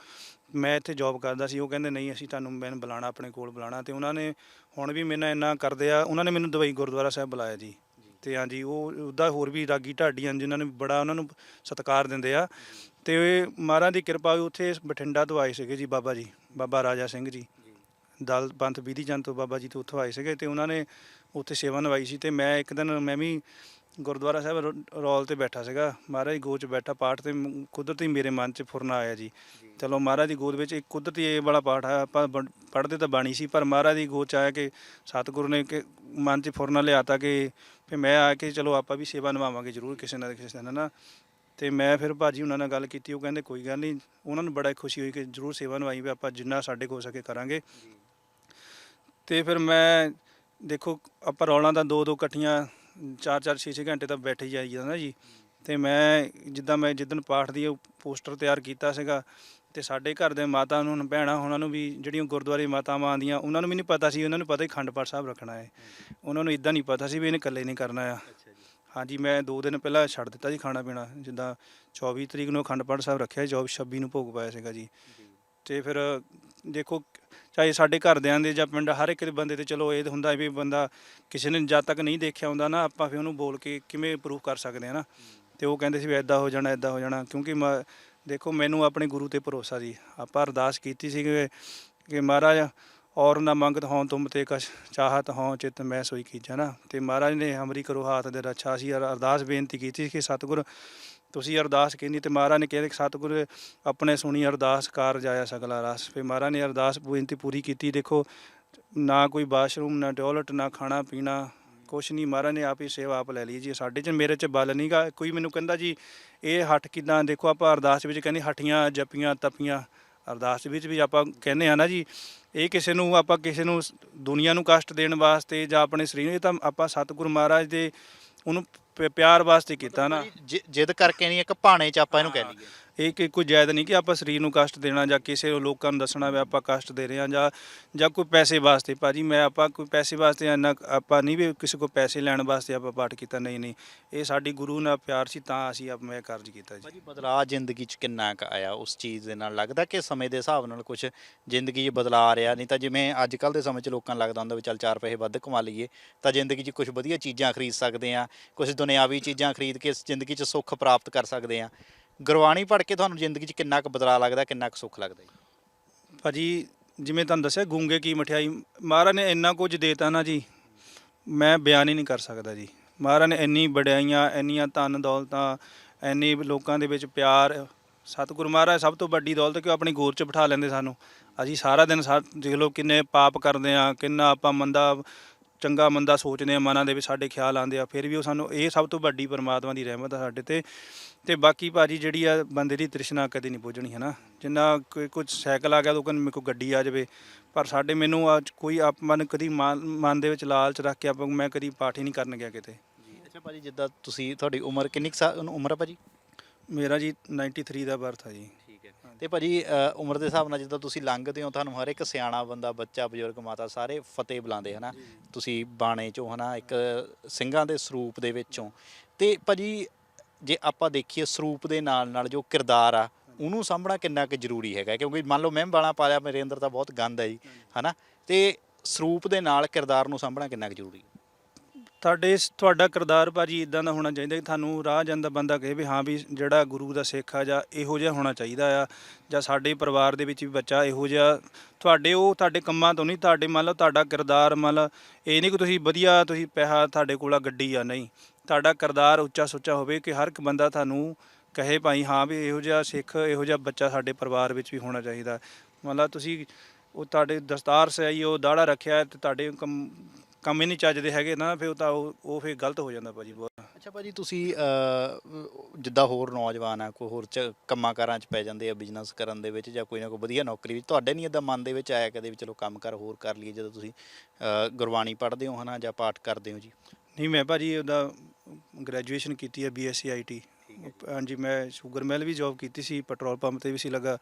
ਮੈਂ ਇੱਥੇ ਜੌਬ ਕਰਦਾ ਸੀ, ਉਹ ਕਹਿੰਦੇ ਨਹੀਂ, ਅਸੀਂ ਤੁਹਾਨੂੰ ਮੈਨੂੰ ਬੁਲਾਣਾ ਆਪਣੇ ਕੋਲ ਬੁਲਾਣਾ ਤੇ ਉਹਨਾਂ ਨੇ ਹੁਣ ਵੀ ਮੇਰੇ ਨਾਲ ਇੰਨਾ ਕਰਦੇ ਆ, ਉਹਨਾਂ ਨੇ ਮੈਨੂੰ ਦੁਬਈ ਗੁਰਦੁਆਰਾ ਸਾਹਿਬ ਬੁਲਾਇਆ ਜੀ। ਤੇ ਹਾਂਜੀ ਉਹ ਉਹਦਾ ਹੋਰ ਵੀ ਰਾਗੀ ਢਾਡੀ ਹਨ ਜਿਨ੍ਹਾਂ ਨੇ ਬੜਾ ਉਹਨਾਂ ਨੂੰ ਸਤਿਕਾਰ ਦਿੰਦੇ ਆ। ਤੇ ਮਹਾਰਾਜ ਦੀ ਕਿਰਪਾ ਵੀ ਉੱਥੇ ਬਠਿੰਡਾ ਤੋਂ ਆਏ ਸੀਗੇ ਜੀ ਬਾਬਾ ਜੀ, ਬਾਬਾ ਰਾਜਾ ਸਿੰਘ ਜੀ। ਦਲ ਪੰਥ ਬੀਧੀ ਚੰਦ ਤੋਂ ਬਾਬਾ ਜੀ ਤੋਂ ਉੱਥੋਂ ਆਏ ਸੀਗੇ, ਤੇ ਉਹਨਾਂ ਨੇ ਉੱਥੇ ਸੇਵਾ ਨਿਭਾਈ ਸੀ, ਤੇ ਮੈਂ ਇੱਕ ਦਿਨ, ਮੈਂ ਵੀ ਗੁਰਦੁਆਰਾ ਸਾਹਿਬ ਰੌਲ ਤੇ ਬੈਠਾ ਸੀਗਾ। ਮਹਾਰਾਜ ਦੀ ਗੋਦ 'ਚ ਬੈਠਾ ਪਾਠ ਤੇ ਮ- ਕੁਦਰਤੀ ਮੇਰੇ ਮਨ 'ਚ ਫੁਰਨਾ ਆਇਆ ਜੀ। ਚਲੋ ਮਹਾਰਾਜ ਦੀ ਗੋਦ ਵਿੱਚ ਇੱਕ ਕੁਦਰਤੀ ਇਹ ਵਾਲਾ ਪਾਠ ਆ ਆਪਾਂ ਪੜ੍ਹਦੇ ਤਾਂ ਬਾਣੀ ਸੀ ਪਰ ਮਹਾਰਾਜ ਦੀ ਗੋਦ 'ਚ ਆਇਆ ਕਿ ਸਤਿਗੁਰੂ ਨੇ ਕਿ ਮਨ 'ਚ ਫੁਰਨਾ ਲਿਆਤਾ ਕਿ ਫਿਰ ਮੈਂ ਆ ਕੇ ਚਲੋ ਆਪਾਂ ਵੀ ਸੇਵਾ ਨਿਭਾਵਾਂਗੇ ਜ਼ਰੂਰ ਕਿਸੇ ਨਾ ਕਿਸੇ ਦਿਨ ਨਾ ਤੇ ਮੈਂ ਫਿਰ ਭਾਜੀ ਉਹਨਾਂ ਨਾਲ ਗੱਲ ਕੀਤੀ ਉਹ ਕਹਿੰਦੇ ਕੋਈ ਗੱਲ ਨਹੀਂ ਉਹਨਾਂ ਨੂੰ ਬੜਾ ਖੁਸ਼ੀ ਹੋਈ ਕਿ ਜ਼ਰੂਰ ਸੇਵਾ ਨਿਭਾਈ ਵੀ ਆਪਾਂ ਜਿੰਨਾ ਸਾਡੇ ਕੋਲ ਹੋ ਸਕੇ ਕਰਾਂਗੇ। ਤੇ ਫਿਰ ਮੈਂ ਦੇਖੋ ਆਪਾਂ ਰੌਲਾਂ ਦਾ ਦੋ ਦੋ ਇਕੱਠੀਆਂ ਚਾਰ ਚਾਰ ਛੇ ਛੇ ਘੰਟੇ ਤਾਂ ਬੈਠੇ ਹੀ ਜਾਈਦਾ ਨਾ ਜੀ। ਤੇ ਮੈਂ ਜਿੱਦਾਂ ਮੈਂ ਜਿੱਦਣ ਪਾਠ ਦੀ ਉਹ ਪੋਸਟਰ ਤਿਆਰ ਕੀਤਾ ਸੀਗਾ ਤੇ ਸਾਡੇ ਘਰ ਦੇ ਮਾਤਾ ਨੂੰ ਭੈਣਾਂ ਉਹਨਾਂ ਨੂੰ ਵੀ ਜਿਹੜੀਆਂ ਗੁਰਦੁਆਰੇ ਮਾਤਾਵਾਂ ਆਉਂਦੀਆਂ ਉਹਨਾਂ ਨੂੰ ਵੀ ਨਹੀਂ ਪਤਾ ਸੀ ਉਹਨਾਂ ਨੂੰ ਪਤਾ ਹੀ ਖੰਡ ਪਾਠ ਸਾਹਿਬ ਰੱਖਣਾ ਹੈ। ਉਹਨਾਂ ਨੂੰ ਇਦਾਂ ਨਹੀਂ ਪਤਾ ਸੀ ਵੀ ਇਹਨੇ ਇਕੱਲੇ ਨਹੀਂ ਕਰਨਾ ਆ। ਹਾਂਜੀ ਮੈਂ 2 ਦਿਨ ਪਹਿਲਾਂ ਛੱਡ ਦਿੱਤਾ ਜੀ ਖਾਣਾ ਪੀਣਾ ਜਿੱਦਾਂ 24 ਤਰੀਕ ਨੂੰ ਅਖੰਡ ਪਾਠ ਸਾਹਿਬ ਰੱਖਿਆ 24 26 ਨੂੰ ਭੋਗ ਪਾਇਆ ਸੀਗਾ ਜੀ। ਤੇ ਫਿਰ ਦੇਖੋ ਚਾਹੇ ਸਾਡੇ ਘਰਦਿਆਂ ਦੇ ਜਾਂ ਪਿੰਡ, ਹਰ ਇੱਕ ਦੇ ਬੰਦੇ ਤੇ ਚਲੋ ਇਹ ਹੁੰਦਾ ਵੀ ਬੰਦਾ ਕਿਸੇ ਨੇ ਜਦ ਤੱਕ ਨਹੀਂ ਦੇਖਿਆ ਹੁੰਦਾ ਨਾ, ਆਪਾਂ ਫਿਰ ਉਹਨੂੰ ਬੋਲ ਕੇ ਕਿਵੇਂ ਪ੍ਰੂਫ ਕਰ ਸਕਦੇ ਆ ਨਾ। ਤੇ ਉਹ ਕਹਿੰਦੇ ਸੀ ਵੀ ਐਦਾਂ ਹੋ ਜਾਣਾ ਐਦਾਂ ਹੋ ਜਾਣਾ, ਕਿਉਂਕਿ ਮ- ਦੇਖੋ ਮੈਨੂੰ ਆਪਣੇ ਗੁਰੂ ਤੇ ਭਰੋਸਾ ਸੀ। ਆਪਾਂ ਅਰਦਾਸ ਕੀਤੀ ਸੀ ਕਿ ਕਿ ਮਹਾਰਾਜ ਔਰ ਨਾ ਮੰਗਤ ਹੋਂ ਤੁਮ ਤੇ ਕਛ, ਚਾਹਤ ਹੋਂ ਚਿਤ ਮੈਂ ਸੋਈ ਕੀਜਾ ਨਾ। ਤੇ ਮਹਾਰਾਜ ਨੇ ਹਮਰੀ ਕਰੋ ਹਾਥ ਦੇ ਰੱਛਾ ਸੀ ਅਰਦਾਸ ਬੇਨਤੀ ਕੀਤੀ ਸੀ ਕਿ ਸਤਿਗੁਰ ਤੁਸੀਂ ਅਰਦਾਸ ਕਹਿੰਦੀ ਤੇ ਮਹਾਰਾਜ ਨੇ ਕਹਿੰਦੇ ਕਿ ਸਤਿਗੁਰ ਆਪਣੇ ਸੁਣੀ ਅਰਦਾਸ ਕਾਰ ਜਾਇਆ ਸਗਲਾ ਰਸ। ਫਿਰ ਮਹਾਰਾਜ ਨੇ ਅਰਦਾਸ ਬੇਨਤੀ ਪੂਰੀ ਕੀਤੀ, ਦੇਖੋ, ਨਾ ਕੋਈ ਬਾਥਰੂਮ, ਨਾ ਟਾਇਲਟ, ਨਾ ਖਾਣਾ ਪੀਣਾ, ਕੁਛ ਨਹੀਂ। ਮਹਾਰਾਜ ਨੇ ਆਪ ਹੀ ਸੇਵਾ ਆਪ ਲੈ ਲਈ ਜੀ। ਸਾਡੇ ਚ ਮੇਰੇ ਚ ਬਲ ਨਹੀਂਗਾ ਕੋਈ ਮੈਨੂੰ ਕਹਿੰਦਾ ਜੀ, ਇਹ ਹੱਠ ਕਿਦਾਂ? ਦੇਖੋ, ਆਪਾਂ ਅਰਦਾਸ ਵਿੱਚ ਕਹਿੰਦੇ ਹੱਠੀਆਂ ਜਪੀਆਂ, ਤਪੀਆਂ। ਅਰਦਾਸ ਵਿੱਚ ਵੀ ਆਪਾਂ ਕਹਿੰਦੇ ਆ ਨਾ ਜੀ, ਇਹ ਕਿਸੇ ਨੂੰ, ਆਪਾਂ ਕਿਸੇ ਨੂੰ ਦੁਨੀਆ ਨੂੰ ਕਸ਼ਟ ਦੇਣ ਵਾਸਤੇ ਜਾਂ ਆਪਣੇ ਸਰੀਰ ਨੂੰ, ਇਹ ਤਾਂ ਆਪਾਂ ਸਤਿਗੁਰੂ ਮਹਾਰਾਜ ਦੇ, ਉਹਨੂੰ ਪਿਆਰ ਵਾਸਤੇ ਕੀਤਾ ਨਾ। ਜਿ- ਜਿੱਦ ਕਰਕੇ ਨਹੀਂ, ਇੱਕ ਭਾਣੇ ਚ ਆਪਾਂ ਇਹਨੂੰ ਕਹਿ ਲਈਏ ਇਹ ਕਿ ਕੋਈ ਜਾਇਦ ਨਹੀਂ ਕਿ ਆਪਾਂ ਸਰੀਰ ਨੂੰ ਕਸ਼ਟ ਦੇਣਾ ਜਾਂ ਕਿਸੇ ਲੋਕਾਂ ਨੂੰ ਦੱਸਣਾ ਵੀ ਆਪਾਂ ਕਸ਼ਟ ਦੇ ਰਹੇ ਹਾਂ ਜਾਂ ਜਾਂ ਕੋਈ ਪੈਸੇ ਵਾਸਤੇ। ਭਾਜੀ ਮੈਂ ਆਪਾਂ ਕੋਈ ਪੈਸੇ ਵਾਸਤੇ ਇੰਨਾ ਆਪਾਂ ਨਹੀਂ ਵੀ ਕਿਸੇ ਕੋ ਪੈਸੇ ਲੈਣ ਵਾਸਤੇ ਆਪਾਂ ਪਾਠ ਕੀਤਾ, ਨਹੀਂ ਨਹੀਂ। ਇਹ ਸਾਡੀ ਗੁਰੂ ਨਾਲ ਪਿਆਰ ਸੀ ਤਾਂ ਅਸੀਂ ਆਪ ਮੈਂ ਕਾਰਜ ਕੀਤਾ ਜੀ। ਭਾਜੀ ਬਦਲਾਅ ਜ਼ਿੰਦਗੀ 'ਚ ਕਿੰਨਾ ਕੁ ਆਇਆ ਉਸ ਚੀਜ਼ ਦੇ ਨਾਲ? ਲੱਗਦਾ ਕਿ ਸਮੇਂ ਦੇ ਹਿਸਾਬ ਨਾਲ ਕੁਝ ਜ਼ਿੰਦਗੀ 'ਚ ਬਦਲਾਅ ਆ ਰਿਹਾ? ਨਹੀਂ ਤਾਂ ਜਿਵੇਂ ਅੱਜ ਕੱਲ ਦੇ ਸਮੇਂ 'ਚ ਲੋਕਾਂ ਨੂੰ ਲੱਗਦਾ ਹੁੰਦਾ ਵੀ ਚੱਲ ਚਾਰ ਪੈਸੇ ਵੱਧ ਕਮਾ ਲਈਏ, ਤਾਂ ਜ਼ਿੰਦਗੀ 'ਚ ਕੁਝ ਵਧੀਆ ਚੀਜ਼ਾਂ ਖਰੀਦ ਸਕਦੇ ਆ ਕੁਝ ਦੁਨਿਆਵੀ ਚੀਜ਼ਾਂ ਖਰੀਦ ਕੇ ਜ਼ਿੰਦਗੀ 'ਚ ਸੁੱਖ ਪ੍ਰਾਪਤ ਕਰ ਸਕਦੇ ਆ ਗੁਰਬਾਣੀ ਪੜ੍ਹ ਕੇ ਤੁਹਾਨੂੰ ਜ਼ਿੰਦਗੀ 'ਚ ਕਿੰਨਾ ਕੁ ਬਦਲਾਅ ਲੱਗਦਾ, ਕਿੰਨਾ ਕੁ ਸੁੱਖ ਲੱਗਦਾ ਜੀ? ਭਾਜੀ, ਜਿਵੇਂ ਤੁਹਾਨੂੰ ਦੱਸਿਆ, ਗੂੰਗੇ ਕੀ ਮਠਿਆਈ, ਮਹਾਰਾਜ ਨੇ ਇੰਨਾ ਕੁਝ ਦੇਤਾ ਨਾ ਜੀ, ਮੈਂ ਬਿਆਨ ਹੀ ਨਹੀਂ ਕਰ ਸਕਦਾ ਜੀ। ਮਹਾਰਾਜ ਨੇ ਇੰਨੀ ਵਡਿਆਈਆਂ, ਇੰਨੀਆਂ ਧਨ ਦੌਲਤਾਂ, ਇੰਨੀ ਲੋਕਾਂ ਦੇ ਵਿੱਚ ਪਿਆਰ, ਸਤਿਗੁਰੂ ਮਹਾਰਾਜ ਸਭ ਤੋਂ ਵੱਡੀ ਦੌਲਤ ਕਿ ਉਹ ਆਪਣੀ ਗੋਰ 'ਚ ਬਿਠਾ ਲੈਂਦੇ ਸਾਨੂੰ? ਅਸੀਂ ਸਾਰਾ ਦਿਨ ਸਾ, ਦੇਖ ਲਓ ਕਿੰਨੇ ਪਾਪ ਕਰਦੇ ਆ ਕਿੰਨਾ ਆਪਾਂ ਮੰਦਾ ਚੰਗਾ ਮੰਦਾ ਸੋਚਦੇ ਆ ਮਨਾਂ ਦੇ ਵਿੱਚ ਸਾਡੇ ਖਿਆਲ ਆਉਂਦੇ ਆ ਫਿਰ ਵੀ ਉਹ ਸਾਨੂੰ ਇਹ ਸਭ ਤੋਂ ਵੱਡੀ ਪਰਮਾਤਮਾ ਦੀ ਰਹਿਮਤ ਆ ਸਾਡੇ ਤੇ। ਤੇ ਬਾਕੀ ਭਾਜੀ ਜਿਹੜੀ ਆ ਬੰਦੇ ਦੀ ਤ੍ਰਿਸ਼ਨਾ ਕਦੇ ਨਹੀਂ ਬੁੱਝਣੀ ਹੈ ਨਾ ਜਿੰਨਾ ਕੋਈ ਕੁਝ ਸਾਈਕਲ ਆ ਗਿਆ ਤਾਂ ਕਹਿੰਦੇ ਮੇਰੇ ਕੋਲ ਗੱਡੀ ਆ ਜਾਵੇ। ਪਰ ਸਾਡੇ ਮੈਨੂੰ ਅੱਜ ਕੋਈ ਆਪ ਮਨ ਕਦੀ ਮਨ ਦੇ ਵਿੱਚ ਲਾਲਚ ਰੱਖ ਕੇ ਆਪਾਂ ਮੈਂ ਕਦੀ ਪਾਠ ਹੀ ਨਹੀਂ ਕਰਨ ਗਿਆ ਕਿਤੇ। ਜੀ ਅੱਛਾ ਭਾਜੀ ਜਿੱਦਾਂ ਤੁਸੀਂ ਤੁਹਾਡੀ ਉਮਰ ਕਿੰਨੀ ਕੁ ਸਾਲ ਉਮਰ ਆ ਭਾਜੀ? ਮੇਰਾ ਜੀ 93 ਦਾ ਬਰਥ ਆ ਜੀ। ਤੇ ਭਾਜੀ ਅ, ਉਮਰ ਦੇ ਹਿਸਾਬ ਨਾਲ ਜਿੱਦਾਂ ਤੁਸੀਂ ਲੰਘਦੇ ਹੋ ਤੁਹਾਨੂੰ ਹਰ ਇੱਕ ਸਿਆਣਾ ਬੰਦਾ ਬੱਚਾ ਬਜ਼ੁਰਗ ਮਾਤਾ ਸਾਰੇ ਫਤਿਹ ਬੁਲਾਉਂਦੇ ਹਨਾ? ਤੁਸੀਂ ਬਾਣੇ ਚੋਂ ਹਨਾ ਇੱਕ ਸਿੰਘਾਂ ਦੇ ਸਰੂਪ ਦੇ ਵਿੱਚੋਂ। ਤੇ ਭਾਜੀ ਜੇ ਆਪਾਂ ਦੇਖੀਏ ਸਰੂਪ ਦੇ ਨਾਲ ਨਾਲ ਜੋ ਕਿਰਦਾਰ ਆ ਉਹਨੂੰ ਸਾਂਭਣਾ ਕਿੰਨਾ ਕੁ ਜ਼ਰੂਰੀ ਹੈਗਾ? ਕਿਉਂਕਿ ਮੰਨ ਲਓ ਮੈਂ ਬਾਣਾ ਪਾ ਲਿਆ ਮੇਰੇ ਅੰਦਰ ਤਾਂ ਬਹੁਤ ਗੰਦ ਹੈ ਜੀ ਹਨਾ? ਤੇ ਸਰੂਪ ਦੇ ਨਾਲ ਕਿਰਦਾਰ ਨੂੰ ਸਾਂਭਣਾ ਕਿੰਨਾ ਕੁ ਜ਼ਰੂਰੀ? ਤੁਹਾਡੇ ਤੁਹਾਡਾ ਕਿਰਦਾਰ ਭਾਜੀ ਇਦਾਂ ਦਾ ਹੋਣਾ ਚਾਹੀਦਾ ਕਿ ਤੁਹਾਨੂੰ ਰਾਹ ਜਾਂਦਾ ਬੰਦਾ ਕਹੇ ਵੀ ਹਾਂ ਵੀ ਜਿਹੜਾ ਗੁਰੂ ਦਾ ਸਿੱਖ ਆ ਜਾਂ ਇਹੋ ਜਿਹਾ ਹੋਣਾ ਚਾਹੀਦਾ ਆ ਜਾਂ ਸਾਡੇ ਪਰਿਵਾਰ ਦੇ ਵਿੱਚ ਵੀ ਬੱਚਾ ਇਹੋ ਜਿਹਾ ਤੁਹਾਡੇ ਉਹ ਤੁਹਾਡੇ ਕੰਮਾਂ ਤੋਂ ਨਹੀਂ, ਤੁਹਾਡੇ ਮੰਨ ਲਓ ਤੁਹਾਡਾ ਕਿਰਦਾਰ ਮੰਨ ਲਓ ਇਹ ਨਹੀਂ ਕਿ ਤੁਸੀਂ ਵਧੀਆ ਤੁਸੀਂ ਪੈਸਾ ਤੁਹਾਡੇ ਕੋਲ ਆ, ਗੱਡੀ ਆ, ਨਹੀਂ। ਤੁਹਾਡਾ ਕਿਰਦਾਰ ਉੱਚਾ ਸੁੱਚਾ ਹੋਵੇ ਕਿ ਹਰ ਇੱਕ ਬੰਦਾ ਤੁਹਾਨੂੰ ਕਹੇ ਭਾਈ ਹਾਂ ਵੀ ਇਹੋ ਜਿਹਾ ਸਿੱਖ, ਇਹੋ ਜਿਹਾ ਬੱਚਾ ਸਾਡੇ ਪਰਿਵਾਰ ਵਿੱਚ ਵੀ ਹੋਣਾ ਚਾਹੀਦਾ। ਮੰਨ ਲਓ ਤੁਸੀਂ ਉਹ ਤੁਹਾਡੇ ਦਸਤਾਰ ਸਹੀ ਉਹ ਦਾੜਾ ਰੱਖਿਆ ਤੇ ਤੁਹਾਡੇ ਕੰਮ ਕੰਮ ਹੀ ਨਹੀਂ ਚੱਜਦੇ ਹੈਗੇ ਨਾ ਫਿਰ ਉਹ ਤਾਂ ਉਹ ਉਹ ਫਿਰ ਗਲਤ ਹੋ ਜਾਂਦਾ ਭਾਜੀ ਬਹੁਤ। ਅੱਛਾ ਭਾਜੀ ਤੁਸੀਂ ਜਿੱਦਾਂ ਹੋਰ ਨੌਜਵਾਨ ਆ ਕੋਈ ਹੋਰ ਚ ਕੰਮਾਂ ਕਾਰਾਂ ਚ ਪੈ ਜਾਂਦੇ ਆ ਬਿਜ਼ਨਸ ਕਰਨ ਦੇ ਵਿੱਚ ਜਾਂ ਕੋਈ ਨਾ ਕੋਈ ਵਧੀਆ ਨੌਕਰੀ ਵਿੱਚ ਤੁਹਾਡੇ ਨਹੀਂ ਇਦਾਂ ਮਨ ਦੇ ਵਿੱਚ ਆਇਆ ਕਦੇ ਵੀ ਚਲੋ ਕੰਮ ਕਰ ਹੋਰ ਕਰ ਲਈਏ ਜਦੋਂ ਤੁਸੀਂ ਗੁਰਬਾਣੀ ਪੜ੍ਹਦੇ ਹੋ ਹਨਾ ਜਾਂ ਪਾਠ ਕਰਦੇ ਹੋ ਜੀ? ਨਹੀਂ ਮੈਂ ਭਾਜੀ ਉਹਦਾ ਗ੍ਰੈਜੂਏਸ਼ਨ ਕੀਤੀ ਹੈ ਬੀਐਸਸੀ ਆਈਟੀ ਹਾਂਜੀ ਮੈਂ ਸ਼ੂਗਰ ਮਿਲ ਵੀ ਜੌਬ ਕੀਤੀ ਸੀ ਪੈਟਰੋਲ ਪੰਪ ਤੇ ਵੀ ਸੀ ਲੱਗਾ।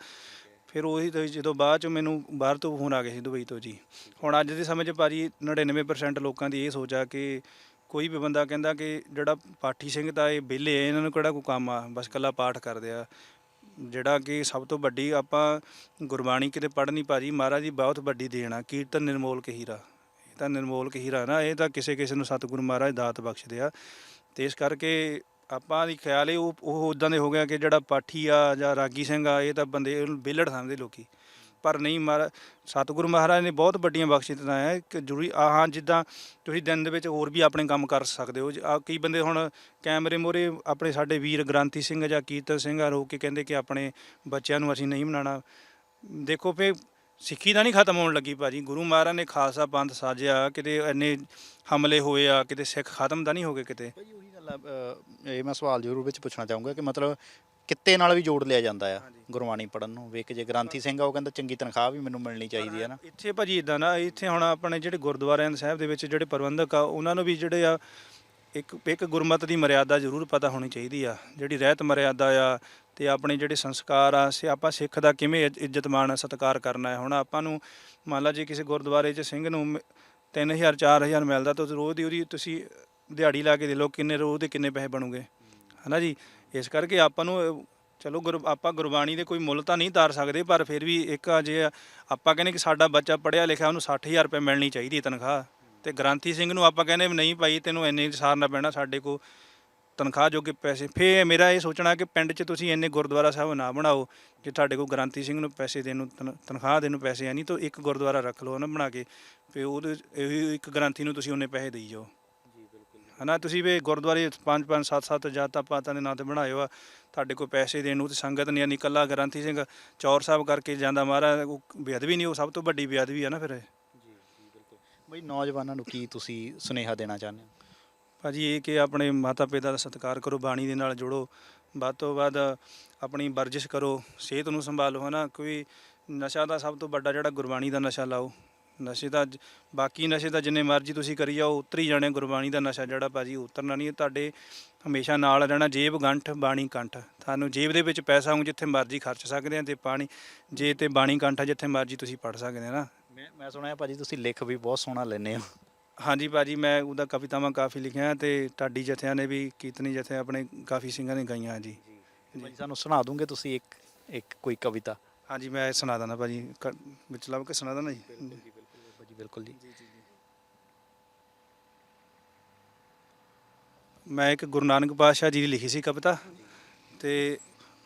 ਫਿਰ ਉਹੀ ਤੋਂ ਜਦੋਂ ਬਾਅਦ ਚ ਮੈਨੂੰ ਬਾਹਰ ਤੋਂ ਫੋਨ ਆ ਗਿਆ ਸੀ ਦੁਬਈ ਤੋਂ ਜੀ। ਹੁਣ ਅੱਜ ਦੇ ਸਮੇਂ 'ਚ ਭਾਜੀ 99% ਲੋਕਾਂ ਦੀ ਇਹ ਸੋਚ ਆ ਕਿ ਕੋਈ ਵੀ ਬੰਦਾ ਕਹਿੰਦਾ ਕਿ ਜਿਹੜਾ ਪਾਠੀ ਸਿੰਘ ਤਾਂ ਇਹ ਵਿਹਲੇ ਆ, ਇਹਨਾਂ ਨੂੰ ਕਿਹੜਾ ਕੋਈ ਕੰਮ ਆ? ਬਸ ਕੱਲਾ ਪਾਠ ਕਰਦੇ ਆ। ਜਿਹੜਾ ਕਿ ਸਭ ਤੋਂ ਵੱਡੀ ਆਪਾਂ ਗੁਰਬਾਣੀ ਕਿਤੇ ਪੜ੍ਹਨੀ ਭਾਜੀ, ਮਹਾਰਾਜ ਦੀ ਬਹੁਤ ਵੱਡੀ ਦੇਣ ਆ, ਕੀਰਤਨ ਨਿਰਮੋਲ ਕੇ ਹੀਰਾ ਇਹ ਤਾਂ ਨਿਰਮੋਲ ਕੇ ਹੀਰਾ ਨਾ, ਇਹ ਤਾਂ ਕਿਸੇ ਕਿਸੇ ਨੂੰ ਸਤਿਗੁਰੂ ਮਹਾਰਾਜ ਦਾਤ ਬਖਸ਼ਦੇ ਆ। ਤੇ ਇਸ ਕਰਕੇ ਆਪਾਂ ਦੀ ਖਿਆਲ ਇਹ ਉਹ ਉਹ ਉਦਾਂ ਦੇ ਹੋ ਗਿਆ ਕਿ ਜਿਹੜਾ ਪਾਠੀ ਆ ਜਾਂ ਰਾਗੀ ਸਿੰਘ ਆ, ਇਹ ਤਾਂ ਬੰਦੇ ਇਹਨੂੰ ਵਿਹਲੜ ਸਮਝਦੇ ਲੋਕੀ। ਪਰ ਨਹੀਂ ਮਹਾਰਾ ਸਤਿਗੁਰੂ ਮਹਾਰਾਜ ਨੇ ਬਹੁਤ ਵੱਡੀਆਂ ਬਖਸ਼ਿਸ਼ਾਂ ਹੈ ਕਿ ਜ਼ਰੂਰੀ ਆ ਹਾਂ ਜਿੱਦਾਂ ਤੁਸੀਂ ਦਿਨ ਦੇ ਵਿੱਚ ਹੋਰ ਵੀ ਆਪਣੇ ਕੰਮ ਕਰ ਸਕਦੇ ਹੋ ਆ ਕਈ ਬੰਦੇ ਹੁਣ ਕੈਮਰੇ ਮੋਰੇ ਆਪਣੇ ਸਾਡੇ ਵੀਰ ਗ੍ਰਾਂਤੀ ਸਿੰਘ ਜਾਂ ਕੀਰਤਨ ਸਿੰਘ ਆ, ਰੋ ਕੇ ਕਹਿੰਦੇ ਕਿ ਆਪਣੇ ਬੱਚਿਆਂ ਨੂੰ ਅਸੀਂ ਨਹੀਂ ਬਣਾਉਣਾ ਦੇਖੋ ਫੇ ਸਿੱਖੀ ਤਾਂ ਨਹੀਂ ਖਤਮ ਹੋਣ ਲੱਗੀ ਭਾਜੀ, ਗੁਰੂ ਮਹਾਰਾਜ ਨੇ ਖਾਲਸਾ ਪੰਥ ਸਾਜਿਆ, ਕਿਤੇ ਇੰਨੇ ਹਮਲੇ ਹੋਏ ਆ, ਕਿਤੇ ਸਿੱਖ ਖਤਮ ਤਾਂ ਨਹੀਂ ਹੋ ਗਏ ਕਿਤੇ। ਅ, ਇਹ ਮੈਂ ਸਵਾਲ ਜ਼ਰੂਰ ਵਿੱਚ ਪੁੱਛਣਾ ਚਾਹੂੰਗਾ ਕਿ ਮਤਲਬ ਕਿੱਤੇ ਨਾਲ ਵੀ ਜੋੜ ਲਿਆ ਜਾਂਦਾ ਆ ਗੁਰਬਾਣੀ ਪੜਨ ਨੂੰ? ਵੇਖ ਜੇ ਗ੍ਰਾਂਥੀ ਸਿੰਘ ਆ ਉਹ ਕਹਿੰਦਾ ਚੰਗੀ ਤਨਖਾਹ ਵੀ ਮੈਨੂੰ ਮਿਲਣੀ ਚਾਹੀਦੀ ਹੈ ਨਾ। ਇੱਥੇ ਭਾਜੀ ਇਦਾਂ ਨਾ ਇੱਥੇ ਹੁਣ ਆਪਣੇ ਜਿਹੜੇ ਗੁਰਦੁਆਰਿਆਂ ਦੇ ਸਾਹਿਬ ਦੇ ਵਿੱਚ ਜਿਹੜੇ ਪ੍ਰਬੰਧਕ ਆ ਉਹਨਾਂ ਨੂੰ ਵੀ ਜਿਹੜੇ ਆ ਇੱਕ ਇੱਕ ਗੁਰਮਤ ਦੀ ਮਰਿਆਦਾ ਜ਼ਰੂਰ ਪਤਾ ਹੋਣੀ ਚਾਹੀਦੀ ਆ। ਜਿਹੜੀ ਰਹਿਤ ਮਰਿਆਦਾ ਆ ਤੇ ਆਪਣੇ ਜਿਹੜੇ ਸੰਸਕਾਰ ਆ ਸੇ ਆਪਾਂ ਸਿੱਖ ਦਾ ਕਿਵੇਂ ਇੱਜ- ਇੱਜ਼ਤ ਮਾਣ ਸਤਿਕਾਰ ਕਰਨਾ ਹੈ? ਹੁਣ ਆਪਾਂ ਨੂੰ ਮੰਨ ਲਾ ਜੇ ਕਿਸੇ ਗੁਰਦੁਆਰੇ 'ਚ ਸਿੰਘ ਨੂੰ 3000 4000 ਮਿਲਦਾ ਤਾਂ ਰੋਜ਼ ਦੀ ਉਹਦੀ ਤੁਸੀਂ ਦਿਹਾੜੀ ਲਾ ਕੇ ਦੇ ਲਓ, ਕਿੰਨੇ ਰੋਜ਼ ਦੇ ਕਿੰਨੇ ਪੈਸੇ ਬਣੂਗੇ। ਹਨਾ ਜੀ? ਇਸ ਕਰਕੇ ਆਪਾਂ ਨੂੰ, ਚਲੋ ਗੁਰ, ਆਪਾਂ ਗੁਰਬਾਣੀ ਦੇ ਕੋਈ ਮੁੱਲ ਤਾਂ ਨਹੀਂ ਤਾਰ ਸਕਦੇ, ਪਰ ਫਿਰ ਵੀ ਇੱਕ ਆ ਜੇ ਆਪਾਂ ਕਹਿੰਦੇ ਕਿ ਸਾਡਾ ਬੱਚਾ ਪੜ੍ਹਿਆ ਲਿਖਿਆ, ਉਹਨੂੰ 60000 ਰੁਪਏ ਮਿਲਣੀ ਚਾਹੀਦੀ ਤਨਖਾਹ। ਤੇ ਗ੍ਰਾਂਤੀ ਸਿੰਘ ਨੂੰ ਆਪਾਂ ਕਹਿੰਦੇ ਵੀ ਨਹੀਂ ਭਾਈ, ਤੈਨੂੰ ਇੰਨੇ ਸਾਰਨਾ ਪੈਣਾ, ਸਾਡੇ ਕੋ ਤਨਖਾਹ ਜੋਗੇ ਪੈਸੇ। ਫੇ ਮੇਰਾ ਇਹ ਸੋਚਣਾ ਕਿ ਪਿੰਡ 'ਚ ਤੁਸੀਂ ਇੰਨੇ ਗੁਰਦੁਆਰਾ ਸਾਹਿਬ ਨਾ ਬਣਾਓ, ਜੇ ਤੁਹਾਡੇ ਕੋਲ ਗ੍ਰਾਂਤੀ ਸਿੰਘ ਨੂੰ ਪੈਸੇ ਦੇਣ ਨੂੰ, ਤਨ- ਤਨਖਾਹ ਦੇਣ ਨੂੰ ਪੈਸੇ ਆ ਨਹੀਂ, ਤਾਂ ਇੱਕ ਗੁਰਦੁਆਰਾ ਰੱਖ ਲਓ ਨਾ ਬਣਾ ਕੇ। ਫੇ ਉਹਦੇ, ਇਹੀ ਇੱਕ ਗ੍ਰਾਂਤੀ ਨੂੰ ਤੁਸੀਂ ਉਹਨੇ ਪੈਸੇ ਦੇਈ ਜਾਓ। ਹਨਾ ਤੁਸੀਂ ਵੀ ਗੁਰਦੁਆਰੇ ਪੰਜ ਪੰਜ ਸੱਤ ਸੱਤ ਜਾਤਾਂ ਪਾਤਾਂ ਦੇ ਨਾਂ ਤੇ ਬਣਾਏ ਹੋ ਆ। ਤੁਹਾਡੇ ਕੋਲ ਪੈਸੇ ਦੇਣ ਨੂੰ ਤੇ ਸੰਗਤ ਨਹੀਂ ਨਹੀਂ ਕੱਲਾ ਗ੍ਰੰਥੀ ਸਿੰਘ ਚੌਰ ਸਾਹਿਬ ਕਰਕੇ ਜਾਂਦਾ ਮਹਾਰਾਜ ਉਹ ਬੇਅਦਬੀ ਨਹੀਂ ਉਹ ਸਭ ਤੋਂ ਵੱਡੀ ਬੇਅਦਬੀ ਆ ਨਾ ਫਿਰ। ਬਈ ਨੌਜਵਾਨਾਂ ਨੂੰ ਕੀ ਤੁਸੀਂ ਸੁਨੇਹਾ ਦੇਣਾ ਚਾਹੁੰਦੇ ਹੋ? ਭਾਜੀ ਇਹ ਕਿ ਆਪਣੇ ਮਾਤਾ ਪਿਤਾ ਦਾ ਸਤਿਕਾਰ ਕਰੋ ਬਾਣੀ ਦੇ ਨਾਲ ਜੁੜੋ। ਵੱਧ ਤੋਂ ਵੱਧ ਆਪਣੀ ਵਰਜਿਸ਼ ਕਰੋ ਸਿਹਤ ਨੂੰ ਸੰਭਾਲੋ ਹਨਾ। ਕੋਈ ਨਸ਼ਾ ਦਾ ਸਭ ਤੋਂ ਵੱਡਾ ਜਿਹੜਾ ਗੁਰਬਾਣੀ ਦਾ ਨਸ਼ਾ ਲਾਓ। ਨਸ਼ੇ ਦਾ ਬਾਕੀ ਨਸ਼ੇ ਦਾ ਜਿੰਨੇ ਮਰਜ਼ੀ ਤੁਸੀਂ ਕਰੀ ਜਾਓ ਉਤਰੀ ਜਾਣੇ ਗੁਰਬਾਣੀ ਦਾ ਨਸ਼ਾ ਜਿਹੜਾ ਭਾਜੀ ਉਤਰਨਾ ਨਹੀਂ ਤੁਹਾਡੇ ਹਮੇਸ਼ਾ ਨਾਲ ਰਹਿਣਾ ਜੇਬ ਗੰਠ ਬਾਣੀ ਕੰਠ। ਤੁਹਾਨੂੰ ਜੇਬ ਦੇ ਵਿੱਚ ਪੈਸਾ ਹੋਊ ਜਿੱਥੇ ਮਰਜ਼ੀ ਖਰਚ ਸਕਦੇ ਆ ਤੇ ਪਾਣੀ ਜੇ ਤੇ ਬਾਣੀ ਕੰਠ ਜਿੱਥੇ ਮਰਜ਼ੀ ਤੁਸੀਂ ਪੜ ਸਕਦੇ ਆ ਨਾ। ਮੈਂ ਮੈਂ ਸੁਣਿਆ ਭਾਜੀ ਤੁਸੀਂ ਲਿਖ ਵੀ ਬਹੁਤ ਸੋਹਣਾ ਲੈਂਦੇ ਹੋ। ਹਾਂਜੀ ਭਾਜੀ ਮੈਂ ਉਹਦਾ ਕਵਿਤਾਵਾਂ ਕਾਫੀ ਲਿਖੀਆਂ ਤੇ ਢਾਡੀ ਜਥਿਆਂ ਨੇ ਵੀ ਕੀਰਤਨੀ ਜਥੇ ਆਪਣੇ ਕਾਫੀ ਸਿੰਘਾਂ ਨੇ ਗਾਈਆਂ ਜੀ। ਭਾਜੀ ਸਾਨੂੰ ਸੁਣਾ ਦੋਗੇ ਤੁਸੀਂ ਇੱਕ ਇੱਕ ਕੋਈ ਕਵਿਤਾ। ਹਾਂਜੀ ਮੈਂ ਸੁਣਾ ਦਾਂ ਭਾਜੀ ਵਿੱਚ ਲੱਭ ਕੇ ਸੁਣਾ ਦਾਂ ਜੀ ਬਿਲਕੁਲ ਜੀ। ਮੈਂ ਇੱਕ ਗੁਰੂ ਨਾਨਕ ਪਾਤਸ਼ਾਹ ਜੀ ਦੀ ਲਿਖੀ ਸੀ ਕਵਿਤਾ ਤੇ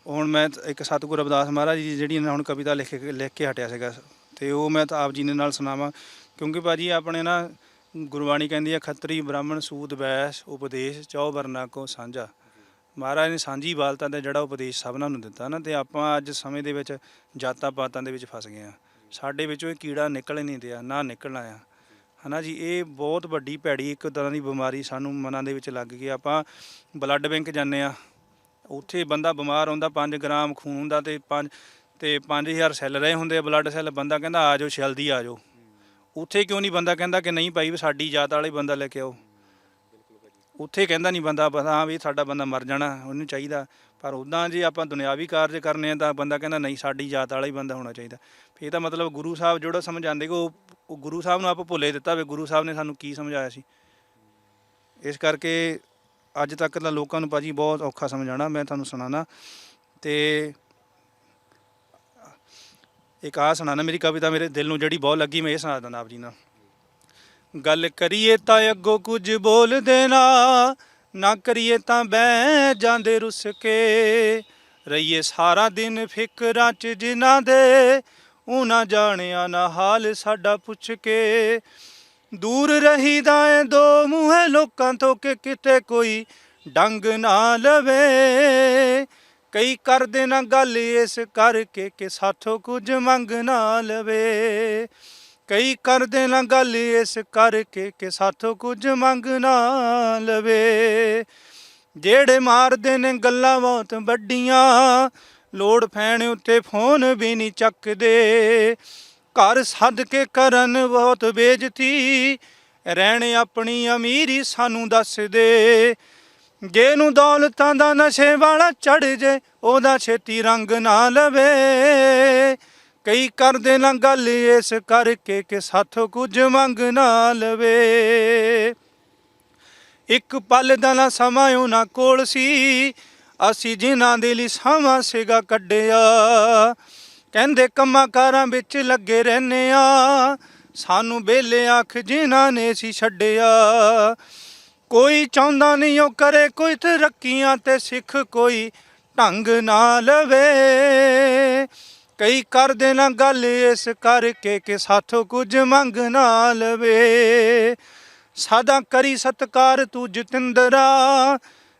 ਹੁਣ ਮੈਂ ਇੱਕ ਸਤਿਗੁਰ ਰਵਿਦਾਸ ਮਹਾਰਾਜ ਜੀ ਜਿਹੜੀ ਇਹਨਾਂ ਹੁਣ ਕਵਿਤਾ ਲਿਖ ਕੇ ਲਿਖ ਕੇ ਹਟਿਆ ਸੀਗਾ। ਤੇ ਉਹ ਮੈਂ ਤਾਂ ਆਪ ਜੀ ਦੇ ਨਾਲ ਸੁਣਾਵਾਂ ਕਿਉਂਕਿ ਭਾਜੀ ਆਪਣੇ ਨਾ ਗੁਰਬਾਣੀ ਕਹਿੰਦੀ ਹੈ ਖੱਤਰੀ ਬ੍ਰਾਹਮਣ ਸੂਦ ਵੈਸ ਉਪਦੇਸ਼ ਚੌ ਵਰਨਾ ਕੋ ਸਾਂਝਾ। ਮਹਾਰਾਜ ਨੇ ਸਾਂਝੀ ਬਾਲਤਾ ਦਾ ਜਿਹੜਾ ਉਪਦੇਸ਼ ਸਭਨਾਂ ਨੂੰ ਦਿੱਤਾ ਨਾ ਤੇ ਆਪਾਂ ਅੱਜ ਸਮੇਂ ਦੇ ਵਿੱਚ ਜਾਤਾਂ ਪਾਤਾਂ ਦੇ ਵਿੱਚ ਫਸ ਗਏ ਆ ਸਾਡੇ ਵਿੱਚੋਂ ਇਹ ਕੀੜਾ ਨਿਕਲ ਨਹੀਂ ਰਿਹਾ, ਨਾ ਨਿਕਲਣਾ ਆ। ਹਨਾ ਜੀ, ਇਹ ਬਹੁਤ ਵੱਡੀ ਭੈੜੀ ਇੱਕ ਤਰ੍ਹਾਂ ਦੀ ਬਿਮਾਰੀ ਸਾਨੂੰ ਮਨਾਂ ਦੇ ਵਿੱਚ ਲੱਗ ਗਈ। ਆਪਾਂ ਬਲੱਡ ਬੈਂਕ ਜਾਂਦੇ ਆ ਉੱਥੇ ਬੰਦਾ ਬਿਮਾਰ ਹੁੰਦਾ 5 ਗ੍ਰਾਮ ਖੂਨ ਦਾ ਤੇ 5 ਤੇ 5000 ਸੈੱਲ ਰਹੇ ਹੁੰਦੇ ਆ, ਬਲੱਡ ਸੈੱਲ, ਬੰਦਾ ਕਹਿੰਦਾ ਆ ਜਾਓ ਜਲਦੀ ਆ ਜਾਓ। ਉੱਥੇ ਕਿਉਂ ਨਹੀਂ ਬੰਦਾ ਕਹਿੰਦਾ ਕਿ ਨਹੀਂ ਭਾਈ, ਵੀ ਸਾਡੀ ਜਾਤ ਵਾਲੇ ਬੰਦਾ ਲੈ ਕੇ ਆਓ। ਉੱਥੇ ਕਹਿੰਦਾ ਨਹੀਂ ਬੰਦਾ ਬਸ ਹਾਂ ਵੀ ਸਾਡਾ ਬੰਦਾ ਮਰ ਜਾਣਾ, ਉਹਨੂੰ ਚਾਹੀਦਾ। ਪਰ ਉਦਾਂ ਜੇ ਆਪਾਂ ਦੁਨਿਆਵੀ ਕਾਰਜ ਕਰਨੇ ਆ ਤਾਂ ਬੰਦਾ ਕਹਿੰਦਾ ਨਹੀਂ, ਸਾਡੀ ਜਾਤ ਵਾਲਾ ਹੀ ਬੰਦਾ ਹੋਣਾ ਚਾਹੀਦਾ। ਫਿਰ ਤਾਂ ਮਤਲਬ ਗੁਰੂ ਸਾਹਿਬ ਜਿਹੜਾ ਸਮਝਾਉਂਦੇ ਕਿ ਉਹ ਉਹ ਗੁਰੂ ਸਾਹਿਬ ਨੂੰ ਆਪਾਂ ਭੁੱਲੇ ਦਿੱਤਾ ਵੀ ਗੁਰੂ ਸਾਹਿਬ ਨੇ ਸਾਨੂੰ ਕੀ ਸਮਝਾਇਆ ਸੀ। ਇਸ ਕਰਕੇ ਅੱਜ ਤੱਕ ਤਾਂ ਲੋਕਾਂ ਨੂੰ ਭਾਜੀ ਬਹੁਤ ਔਖਾ ਸਮਝਾਣਾ ਮੈਂ ਤੁਹਾਨੂੰ ਸੁਣਾਣਾ ਤੇ ਇੱਕ ਆ ਸੁਣਾਣਾ ਮੇਰੀ ਕਵਿਤਾ ਮੇਰੇ ਦਿਲ ਨੂੰ ਜਿਹੜੀ ਬਹੁਤ ਲੱਗੀ, ਮੈਂ ਇਹ ਸੁਣਾ ਦਿੰਦਾ ਆਪ ਜੀ ਨਾਲ ਗੱਲ ਕਰੀਏ ਤਾਂ ਅੱਗੋਂ ਕੁਝ ਬੋਲ ਦੇਣਾ ਨਾ ਕਰੀਏ ਤਾਂ ਬਹਿ ਜਾਂਦੇ ਰੁੱਸ ਕੇ ਰਹੀਏ ਸਾਰਾ ਦਿਨ ਫਿਕਰਾਂ 'ਚ ਜਿਨ੍ਹਾਂ ਦੇ, ਉਹਨਾਂ ਜਾਣਿਆ ਨਾ ਹਾਲ ਸਾਡਾ ਪੁੱਛ ਕੇ ਦੂਰ ਰਹੀਦਾ ਏ ਦੋ ਮੂੰਹੇ ਲੋਕਾਂ ਤੋਂ ਕਿ ਕਿਤੇ ਕੋਈ ਡੰਗ ਨਾ ਲਵੇ। ਕਈ ਕਰਦੇ ਨਾ ਗੱਲ ਇਸ ਕਰਕੇ ਕਿ ਸਾਥੋਂ ਕੁਝ ਮੰਗ ਨਾ ਲਵੇ। ਕਈ ਕਰਦੇ ਨਾ ਗੱਲ ਇਸ ਕਰਕੇ ਕਿ ਸਾਥੋਂ ਕੁਝ ਮੰਗ ਨਾ ਲਵੇ। ਜਿਹੜੇ ਮਾਰਦੇ ਨੇ ਗੱਲਾਂ ਬਹੁਤ ਵੱਡੀਆਂ, ਲੋੜ ਫੈਣ ਉੱਤੇ ਫੋਨ ਵੀ ਨਹੀਂ ਚੱਕਦੇ। ਘਰ ਸੱਦ ਕੇ ਕਰਨ ਬਹੁਤ ਬੇਇੱਜ਼ਤੀ, ਰਹਿਣ ਆਪਣੀ ਅਮੀਰੀ ਸਾਨੂੰ ਦੱਸ ਦੇ ਜੇ ਨੂੰ ਦੌਲਤਾਂ ਦਾ ਨਸ਼ੇ ਵਾਲਾ ਚੜ ਜੇ, ਉਹਦਾ ਛੇਤੀ ਰੰਗ ਨਾ ਲਵੇ। ਕਈ ਕਰਦੇ ਨਾ ਗੱਲ ਇਸ ਕਰਕੇ ਕਿ ਸਾਥੋਂ ਕੁਝ ਮੰਗ ਨਾ ਲਵੇ। ਇੱਕ ਪਲ ਦਾ ਨਾ ਸਮਾਂ ਉਹਨਾਂ ਕੋਲ ਸੀ, ਅਸੀਂ ਜਿਨ੍ਹਾਂ ਦੇ ਲਈ ਸਮਾਂ ਸੀਗਾ ਕੱਢਿਆ। ਕਹਿੰਦੇ ਕੰਮਾਂ ਕਾਰਾਂ ਵਿੱਚ ਲੱਗੇ ਰਹਿੰਦੇ ਆ ਸਾਨੂੰ ਬੇਲੇ ਅੱਖ ਜਿਨ੍ਹਾਂ ਨੇ ਸੀ ਛੱਡਿਆ। ਕੋਈ ਚਾਹੁੰਦਾ ਨਹੀਂ ਉਹ ਕਰੇ, ਕੋਈ ਤਰੱਕੀਆਂ ਤੇ ਸਿੱਖ ਕੋਈ ਢੰਗ ਨਾ ਲਵੇ। ਕਈ ਕਰਦੇ ਨਾ ਗੱਲ ਇਸ ਕਰਕੇ ਕਿ ਸਾਥੋਂ ਕੁਝ ਮੰਗ ਨਾ ਲਵੇ। ਸਾਦਾ ਕਰੀ ਸਤਕਾਰ ਤੂੰ ਜਤਿੰਦਰਾ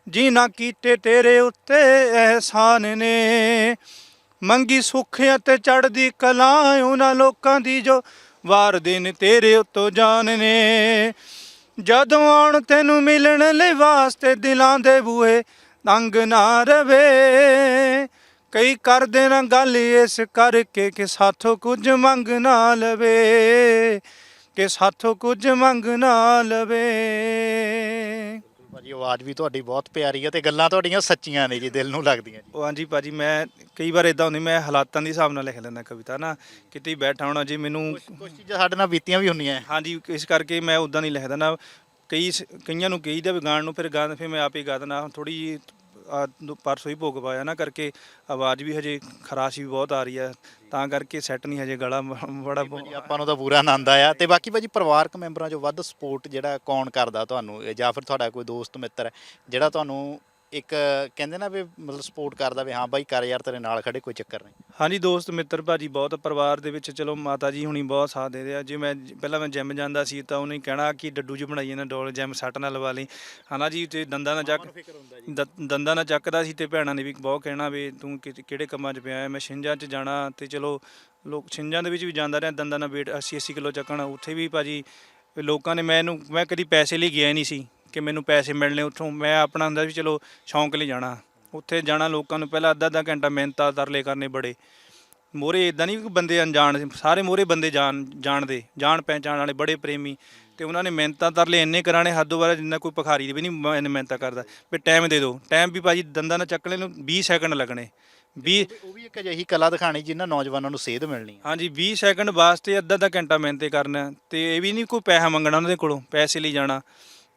ਜੀ ਨਾ ਕੀਤੇ ਤੇਰੇ ਉੱਤੇ ਅਹਿਸਾਨ ਨੇ। ਮੰਗੀ ਸੁੱਖ ਅਤੇ ਚੜਦੀ ਕਲਾ, ਉਹਨਾਂ ਲੋਕਾਂ ਦੀ ਜੋ ਵਾਰ ਦਿਨ ਤੇਰੇ ਉੱਤੋਂ ਜਾਣ ਨੇ। ਜਦੋਂ ਆਉਣ ਤੈਨੂੰ ਮਿਲਣ ਲਈ ਵਾਸਤੇ ਦਿਲਾਂ ਦੇ ਬੂਹੇ ਤੰਗ ਨਾ ਰਵੇ ਕਈ ਕਰਦੇ ਨਾ ਗੱਲ ਇਸ ਕਰਕੇ ਕਿ ਸਾਥੋਂ ਕੁਝ ਮੰਗ ਨਾ ਲਵੇ ਕਿ ਸਾਥੋਂ ਕੁਝ ਮੰਗ ਨਾ ਲਵੇ। ਭਾਜੀ ਆਵਾਜ਼ ਵੀ ਤੁਹਾਡੀ ਬਹੁਤ ਪਿਆਰੀ ਹੈ ਤੇ ਗੱਲਾਂ ਤੁਹਾਡੀਆਂ ਸੱਚੀਆਂ ਨੇ ਜੀ ਦਿਲ ਨੂੰ ਲੱਗਦੀਆਂ ਜੀ। ਉਹ ਹਾਂਜੀ ਭਾਜੀ ਮੈਂ ਕਈ ਵਾਰ ਇਦਾਂ ਹੁੰਦੀ ਮੈਂ ਹਾਲਾਤਾਂ ਦੇ ਹਿਸਾਬ ਨਾਲ ਲਿਖ ਲੈਂਦਾ ਕਵਿਤਾ ਨਾ ਕਿਤੇ ਬੈਠਾ ਹੋਣਾ ਜੀ ਮੈਨੂੰ ਕੁਝ ਚੀਜ਼ਾਂ ਸਾਡੇ ਨਾਲ ਬੀਤੀਆਂ ਵੀ ਹੁੰਦੀਆਂ। ਹਾਂਜੀ ਇਸ ਕਰਕੇ ਮੈਂ ਉਦਾਂ ਨਹੀਂ ਲਿਖਦਾ ਨਾ ਕਈ ਕਈਆਂ ਨੂੰ ਕਹੀਦਾ ਵੀ ਗਾਣ ਨੂੰ ਫਿਰ ਗਾਣ ਫਿਰ ਮੈਂ ਆਪ ਹੀ ਗਾ ਦਿੰਦਾ। ਥੋੜੀ ਜੀ ਦੋ- ਪਰਸੋਂ ਹੀ ਭੋਗ ਪਾਇਆ ਨਾ ਕਰਕੇ ਆਵਾਜ਼ ਵੀ ਹਜੇ ਖਰਾਸ਼ ਵੀ ਬਹੁਤ ਆ ਰਹੀ ਹੈ, ਤਾਂ ਕਰਕੇ ਸੈੱਟ ਨਹੀਂ ਹਜੇ ਗਲਾ ਬ- ਬੜਾ ਬ- ਭਾਜੀ ਆਪਾਂ ਨੂੰ ਤਾਂ ਪੂਰਾ ਆਨੰਦ ਆਇਆ ਤੇ ਬਾਕੀ ਭਾਜੀ ਪਰਿਵਾਰਕ ਮੈਂਬਰਾਂ ਚੋਂ ਵੱਧ ਸਪੋਰਟ ਜਿਹੜਾ ਕੌਣ ਕਰਦਾ ਤੁਹਾਨੂੰ? ਜਾਂ ਫਿਰ ਤੁਹਾਡਾ ਕੋਈ ਦੋਸਤ, ਮਿੱਤਰ ਹੈ, ਜਿਹੜਾ ਤੁਹਾਨੂੰ ਇੱਕ ਕਹਿੰਦੇ ਨਾ ਵੀ ਮਤਲਬ ਸਪੋਰਟ ਕਰਦਾ ਵੀ ਹਾਂ ਬਾਈ ਕਰ ਯਾਰ ਤੇਰੇ ਨਾਲ ਖੜੇ ਕੋਈ ਚੱਕਰ ਨਹੀਂ। ਹਾਂਜੀ ਦੋਸਤ ਮਿੱਤਰ ਭਾਜੀ ਬਹੁਤ ਪਰਿਵਾਰ ਦੇ ਵਿੱਚ ਚਲੋ ਮਾਤਾ ਜੀ ਹੁਣੀ ਬਹੁਤ ਸਾਥ ਦੇ ਰਿਹਾ ਜੇ ਮੈਂ ਪਹਿਲਾਂ ਮੈਂ ਜਿਮ ਜਾਂਦਾ ਸੀ ਤਾਂ ਉਹਨੇ ਕਹਿਣਾ ਕਿ ਡੱਡੂ ਜੀ ਬਣਾਈ ਇਹਨਾਂ ਡੋਲ ਜਿਮ ਸੱਟ ਨਾਲ ਲਵਾ ਲਈ। ਹਨਾ ਜੀ ਤੇ ਦੰਦਾਂ ਨਾਲ ਚੱਕ ਦ- ਦੰਦਾਂ ਨਾਲ ਚੱਕਦਾ ਸੀ ਤੇ ਭੈਣਾਂ ਨੇ ਵੀ ਬਹੁਤ ਕਹਿਣਾ ਵੀ ਤੂੰ ਕਿ- ਕਿਹੜੇ ਕੰਮਾਂ 'ਚ ਪਿਆ ਹੈ? ਮੈਂ ਛਿੰਜਾਂ 'ਚ ਜਾਣਾ ਤੇ ਚਲੋ ਲੋਕ ਛਿੰਜਾਂ ਦੇ ਵਿੱਚ ਵੀ ਜਾਂਦਾ ਰਿਹਾ ਦੰਦਾਂ ਨਾਲ weight 80 80 ਕਿਲੋ ਚੱਕਣਾ। ਉੱਥੇ ਵੀ ਭਾਜੀ ਲੋਕਾਂ ਨੇ ਮੈਨੂੰ ਮੈਂ ਕਦੀ ਪੈਸੇ ਲਈ ਗਿਆ ਹੀ ਨਹੀਂ ਸੀ। ਕਿ ਮੈਨੂੰ ਪੈਸੇ ਮਿਲਣੇ ਉੱਥੋਂ। ਮੈਂ ਆਪਣਾ ਹੁੰਦਾ ਵੀ ਚਲੋ ਸ਼ੌਂਕ ਲਈ ਜਾਣਾ। ਉੱਥੇ ਜਾਣਾ ਲੋਕਾਂ ਨੂੰ ਪਹਿਲਾਂ ਅੱਧਾ ਅੱਧਾ ਘੰਟਾ ਮਿਹਨਤਾਂ ਤਰਲੇ ਕਰਨੇ ਬੜੇ। ਮੋਰੇ ਇਦਾਂ ਨਹੀਂ ਕਿ ਬੰਦੇ ਅਣਜਾਣ ਸਾਰੇ ਮੋਰੇ ਬੰਦੇ ਜਾਣ ਜਾਣਦੇ। ਜਾਣ ਪਹਿਚਾਣ ਵਾਲੇ ਬੜੇ ਪ੍ਰੇਮੀ। ਤੇ ਉਹਨਾਂ ਨੇ ਮਿਹਨਤਾਂ ਤਰਲੇ ਇੰਨੇ ਕਰਾਣੇ ਹੱਦੋਂ ਬਾਰੇ ਜਿੰਨਾ ਕੋਈ ਭਖਾਰੀ ਵੀ ਨਹੀਂ ਮਿਹਨਤਾਂ ਕਰਦਾ। ਵੀ ਟਾਈਮ ਦੇ ਦਿਓ ਟਾਈਮ ਵੀ ਭਾਜੀ ਦੰਦਾਂ ਨਾਲ ਚੱਕਣੇ ਨੂੰ 20 ਸੈਕਿੰਡ ਲੱਗਣੇ। 20 ਉਹ ਵੀ ਇੱਕ ਅਜਿਹੀ ਕਲਾ ਦਿਖਾਣੀ ਜਿੰਨਾ ਨੌਜਵਾਨਾਂ ਨੂੰ ਸੇਧ ਮਿਲਣੀ ਹਾਂਜੀ 20 ਸੈਕਿੰਡ ਵਾਸਤੇ ਅੱਧਾ ਅੱਧਾ ਘੰਟਾ ਮਿਹਨਤ ਕਰਨਾ। ਤੇ ਇਹ ਵੀ ਨਹੀਂ ਕੋਈ ਪੈਸਾ ਮੰਗਣਾ ਉਹਨਾਂ ਦੇ ਕੋਲੋਂ ਪੈਸੇ ਲਈ ਜਾਣਾ।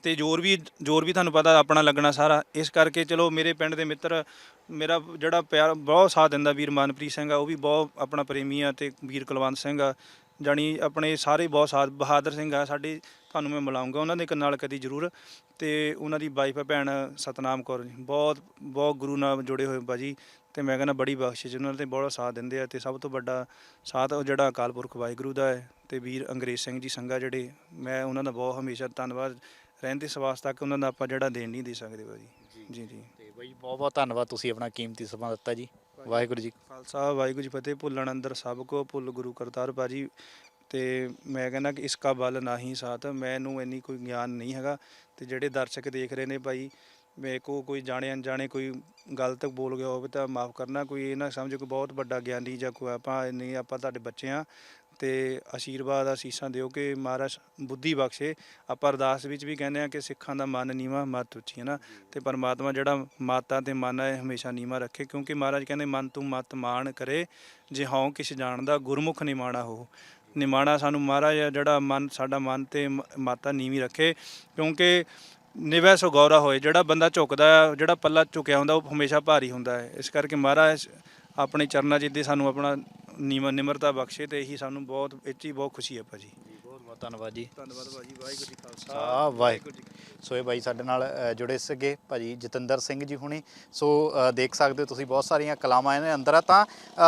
ਤੇ ਜ਼ੋਰ ਵੀ ਜ਼ੋਰ ਵੀ ਤੁਹਾਨੂੰ ਪਤਾ ਆਪਣਾ ਲੱਗਣਾ ਸਾਰਾ। ਇਸ ਕਰਕੇ ਚਲੋ ਮੇਰੇ ਪਿੰਡ ਦੇ ਮਿੱਤਰ, ਮੇਰਾ ਜਿਹੜਾ ਪਿਆਰ ਬਹੁਤ ਸਾਥ ਦਿੰਦਾ ਵੀਰ ਮਨਪ੍ਰੀਤ ਸਿੰਘ ਆ, ਉਹ ਵੀ ਬਹੁਤ ਆਪਣਾ ਪ੍ਰੇਮੀ ਆ ਤੇ ਵੀਰ ਕੁਲਵੰਤ ਸਿੰਘ ਆ। ਜਾਣੀ ਆਪਣੇ ਸਾਰੇ ਬਹੁਤ ਸਾਥ, ਬਹਾਦਰ ਸਿੰਘ ਆ, ਸਾਡੇ ਤੁਹਾਨੂੰ ਮੈਂ ਮਿਲਾਉਂਗਾ, ਉਹਨਾਂ ਦੇ ਨਾਲ ਕਦੀ ਜ਼ਰੂਰ। ਤੇ ਉਹਨਾਂ ਦੀ ਵਾਈਫ ਭੈਣ ਸਤਨਾਮ ਕੌਰ ਜੀ, ਬਹੁਤ ਬਹੁਤ ਗੁਰੂ ਨਾਲ ਜੁੜੇ ਹੋਏ ਬਾਜੀ ਤੇ ਮੈਂ ਕਹਿੰਦਾ ਬੜੀ ਬਖਸ਼ਿਸ਼ ਉਹਨਾਂ ਤੇ ਬਹੁਤ ਸਾਥ ਦਿੰਦੇ ਆ ਤੇ ਸਭ ਤੋਂ ਵੱਡਾ ਸਾਥ ਉਹ ਜਿਹੜਾ ਅਕਾਲ ਪੁਰਖ ਵਾਹਿਗੁਰੂ ਦਾ ਹੈ ਤੇ ਵੀਰ ਅੰਗਰੇਜ਼ ਸਿੰਘ ਜੀ ਸੰਗਾ ਜਿਹੜੇ, ਮੈਂ ਉਹਨਾਂ ਦਾ ਬਹੁਤ ਹਮੇਸ਼ਾ ਧੰਨਵਾਦ ਰਹਿੰਦੇ ਸਵਾਸ ਤੱਕ ਉਹਨਾਂ ਦਾ ਆਪਾਂ ਜਿਹੜਾ ਦੇਣ ਨਹੀਂ ਦੇ ਸਕਦੇ ਭਾਜੀ। ਜੀ। ਜੀ ਤੇ ਬਈ ਬਹੁਤ ਬਹੁਤ ਧੰਨਵਾਦ ਤੁਸੀਂ ਆਪਣਾ ਕੀਮਤੀ ਸਮਾਂ ਦਿੱਤਾ ਜੀ। ਵਾਹਿਗੁਰੂ ਜੀ। ਖਾਲਸਾ ਵਾਹਿਗੁਰੂ ਜੀ ਫਤਿਹ। ਭੁੱਲਣ ਅੰਦਰ ਸਭ ਕੋ ਭੁੱਲ ਗੁਰੂ ਕਰਤਾਰ ਭਾਜੀ। ਤੇ ਮੈਂ ਕਹਿੰਦਾ ਕਿ ਇਸ ਕਾ ਬਲ ਨਾਹੀ ਸਾਥ। ਮੈਨੂੰ ਇੰਨੀ ਕੋਈ ਗਿਆਨ ਨਹੀਂ ਹੈਗਾ। ਤੇ ਜਿਹੜੇ ਦਰਸ਼ਕ ਦੇਖ ਰਹੇ ਨੇ ਭਾਈ ਮੇਰੇ ਕੋ ਕੋਈ ਜਾਣੇ ਅਣਜਾਣੇ ਕੋਈ ਗਲਤ ਬੋਲ ਗਿਆ ਹੋਵੇ ਤਾਂ ਮਾਫ ਕਰਨਾ। ਕੋਈ ਇਹ ਨਾ ਸਮਝੋ ਕਿ ਬਹੁਤ ਵੱਡਾ ਗਿਆਨੀ ਜਾਂ ਕੋਈ ਆਪਾਂ ਨਹੀਂ ਆਪਾਂ ਤੁਹਾਡੇ ਬੱਚੇ ਆ ਤੇ ਆਸ਼ੀਰਵਾਦ ਅਸੀਸਾਂ ਦਿਓ ਕਿ ਮਹਾਰਾਜ ਬੁੱਧੀ ਬਖਸ਼ੇ। ਆਪਾਂ ਅਰਦਾਸ ਵਿੱਚ ਵੀ ਕਹਿੰਦੇ ਆ ਕਿ ਸਿੱਖਾਂ ਦਾ ਮਨ ਨੀਵਾ ਮਤ ਉੱਚੀ ਹੈ ਨਾ ਤੇ ਪਰਮਾਤਮਾ ਜਿਹੜਾ ਮਾਤਾ ਤੇ ਮਨ ਹੈ ਹਮੇਸ਼ਾ ਨੀਵਾ ਰੱਖੇ, ਕਿਉਂਕਿ ਮਹਾਰਾਜ ਕਹਿੰਦੇ, ਮਨ ਤੂੰ ਮਤ ਮਾਣ ਕਰੇ, ਜੇ ਹਉ ਕਿਛ ਜਾਣਦਾ, ਗੁਰਮੁਖ ਨਿਮਾਣਾ ਹੋ। ਨਿਮਾਣਾ ਸਾਨੂੰ ਮਹਾਰਾਜ ਜਿਹੜਾ ਮਨ, ਸਾਡਾ ਮਨ ਤੇ ਮਾਤਾ ਨੀਵੀਂ ਰੱਖੇ, ਕਿਉਂਕਿ ਨਿਵੈ ਸੋ ਗੌਰਾ ਹੋਏ। ਜਿਹੜਾ ਬੰਦਾ ਝੁਕਦਾ, ਜਿਹੜਾ ਪੱਲਾ ਝੁਕਿਆ ਹੁੰਦਾ, ਉਹ ਹਮੇਸ਼ਾ ਭਾਰੀ ਹੁੰਦਾ ਹੈ। ਇਸ ਕਰਕੇ ਮਹਾਰਾਜ ਆਪਣੇ ਚਰਨਾਂ 'ਚ ਇੱਦੇ ਸਾਨੂੰ ਆਪਣਾ ਨੀਵਾਂ ਨਿਮਰਤਾ ਬਖਸ਼ੇ ਤੇ ਇਹੀ ਸਾਨੂੰ ਬਹੁਤ, ਇਹ 'ਚ ਹੀ ਬਹੁਤ ਖੁਸ਼ੀ ਹੈ ਭਾਜੀ। ਬਹੁਤ ਧੰਨਵਾਦ ਜੀ। ਧੰਨਵਾਦ ਭਾਜੀ ਵਾਹਿਗੁਰੂ ਜੀ ਖਾਲਸਾ। ਵਾਹਿਗੁਰੂ ਸੋ ਇਹ ਬਾਈ ਸਾਡੇ ਨਾਲ ਜੁੜੇ ਸੀਗੇ ਭਾਜੀ ਜਤਿੰਦਰ ਸਿੰਘ ਜੀ ਹੁਣੀ। ਸੋ ਦੇਖ ਸਕਦੇ ਹੋ ਤੁਸੀਂ ਬਹੁਤ ਸਾਰੀਆਂ ਕਲਾਮਾਂ ਇਹਦੇ ਅੰਦਰ ਆ। ਤਾਂ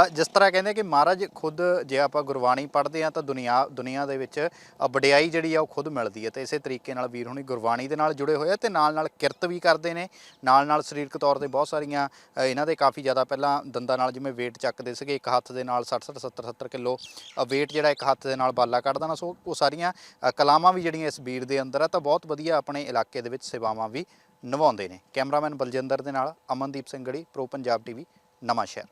ਜਿਸ ਤਰ੍ਹਾਂ ਕਹਿੰਦੇ ਕਿ ਮਹਾਰਾਜ ਖੁਦ ਜੇ ਆਪਾਂ ਗੁਰਬਾਣੀ ਪੜ੍ਹਦੇ ਆ ਤਾਂ ਦੁਨੀਆ ਦੁਨੀਆ ਦੇ ਵਿੱਚ ਵਡਿਆਈ ਜਿਹੜੀ ਆ ਉਹ ਖੁਦ ਮਿਲਦੀ ਹੈ। ਤੇ ਇਸੇ ਤਰੀਕੇ ਨਾਲ ਵੀਰ ਹੁਣੀ ਗੁਰਬਾਣੀ ਦੇ ਨਾਲ ਜੁੜੇ ਹੋਏ ਆ ਤੇ ਨਾਲ ਨਾਲ ਕਿਰਤ ਵੀ ਕਰਦੇ ਨੇ। ਨਾਲ ਨਾਲ ਸਰੀਰਕ ਤੌਰ ਤੇ ਬਹੁਤ ਸਾਰੀਆਂ ਇਹਨਾਂ ਦੇ ਕਾਫੀ ਜ਼ਿਆਦਾ ਪਹਿਲਾਂ ਦੰਦਾਂ ਨਾਲ ਜਿਵੇਂ weight ਚੱਕਦੇ ਸੀਗੇ ਇੱਕ ਹੱਥ ਦੇ ਨਾਲ 60 60 70 70 ਕਿਲੋ weight ਜਿਹੜਾ ਇੱਕ ਹੱਥ ਦੇ ਨਾਲ ਬਾਲਾ ਕੱਢਦਾ ਨਾ ਸੋ ਉਹ ਸਾਰੀਆਂ ਅ, ਕਲਾਮਾਂ ਵੀ ਜਿਹੜੀਆਂ ਇਸ ਵੀਰ ਦੇ ਅੰਦਰ ਆ ਤਾਂ ਬਹੁਤ ਵਧੀਆ ਆਪਣੇ ਇਲਾਕੇ ਦੇ ਵਿੱਚ ਸੇਵਾਵਾਂ ਵੀ ਨਿਭਾਉਂਦੇ ਨੇ। ਕੈਮਰਾਮੈਨ ਬਲਜਿੰਦਰ ਦੇ ਨਾਲ ਅਮਨਦੀਪ ਸਿੰਘ ਗੜੀ ਪ੍ਰੋ ਪੰਜਾਬ ਟੀਵੀ ਨਵਾਂ ਸ਼ਹਿਰ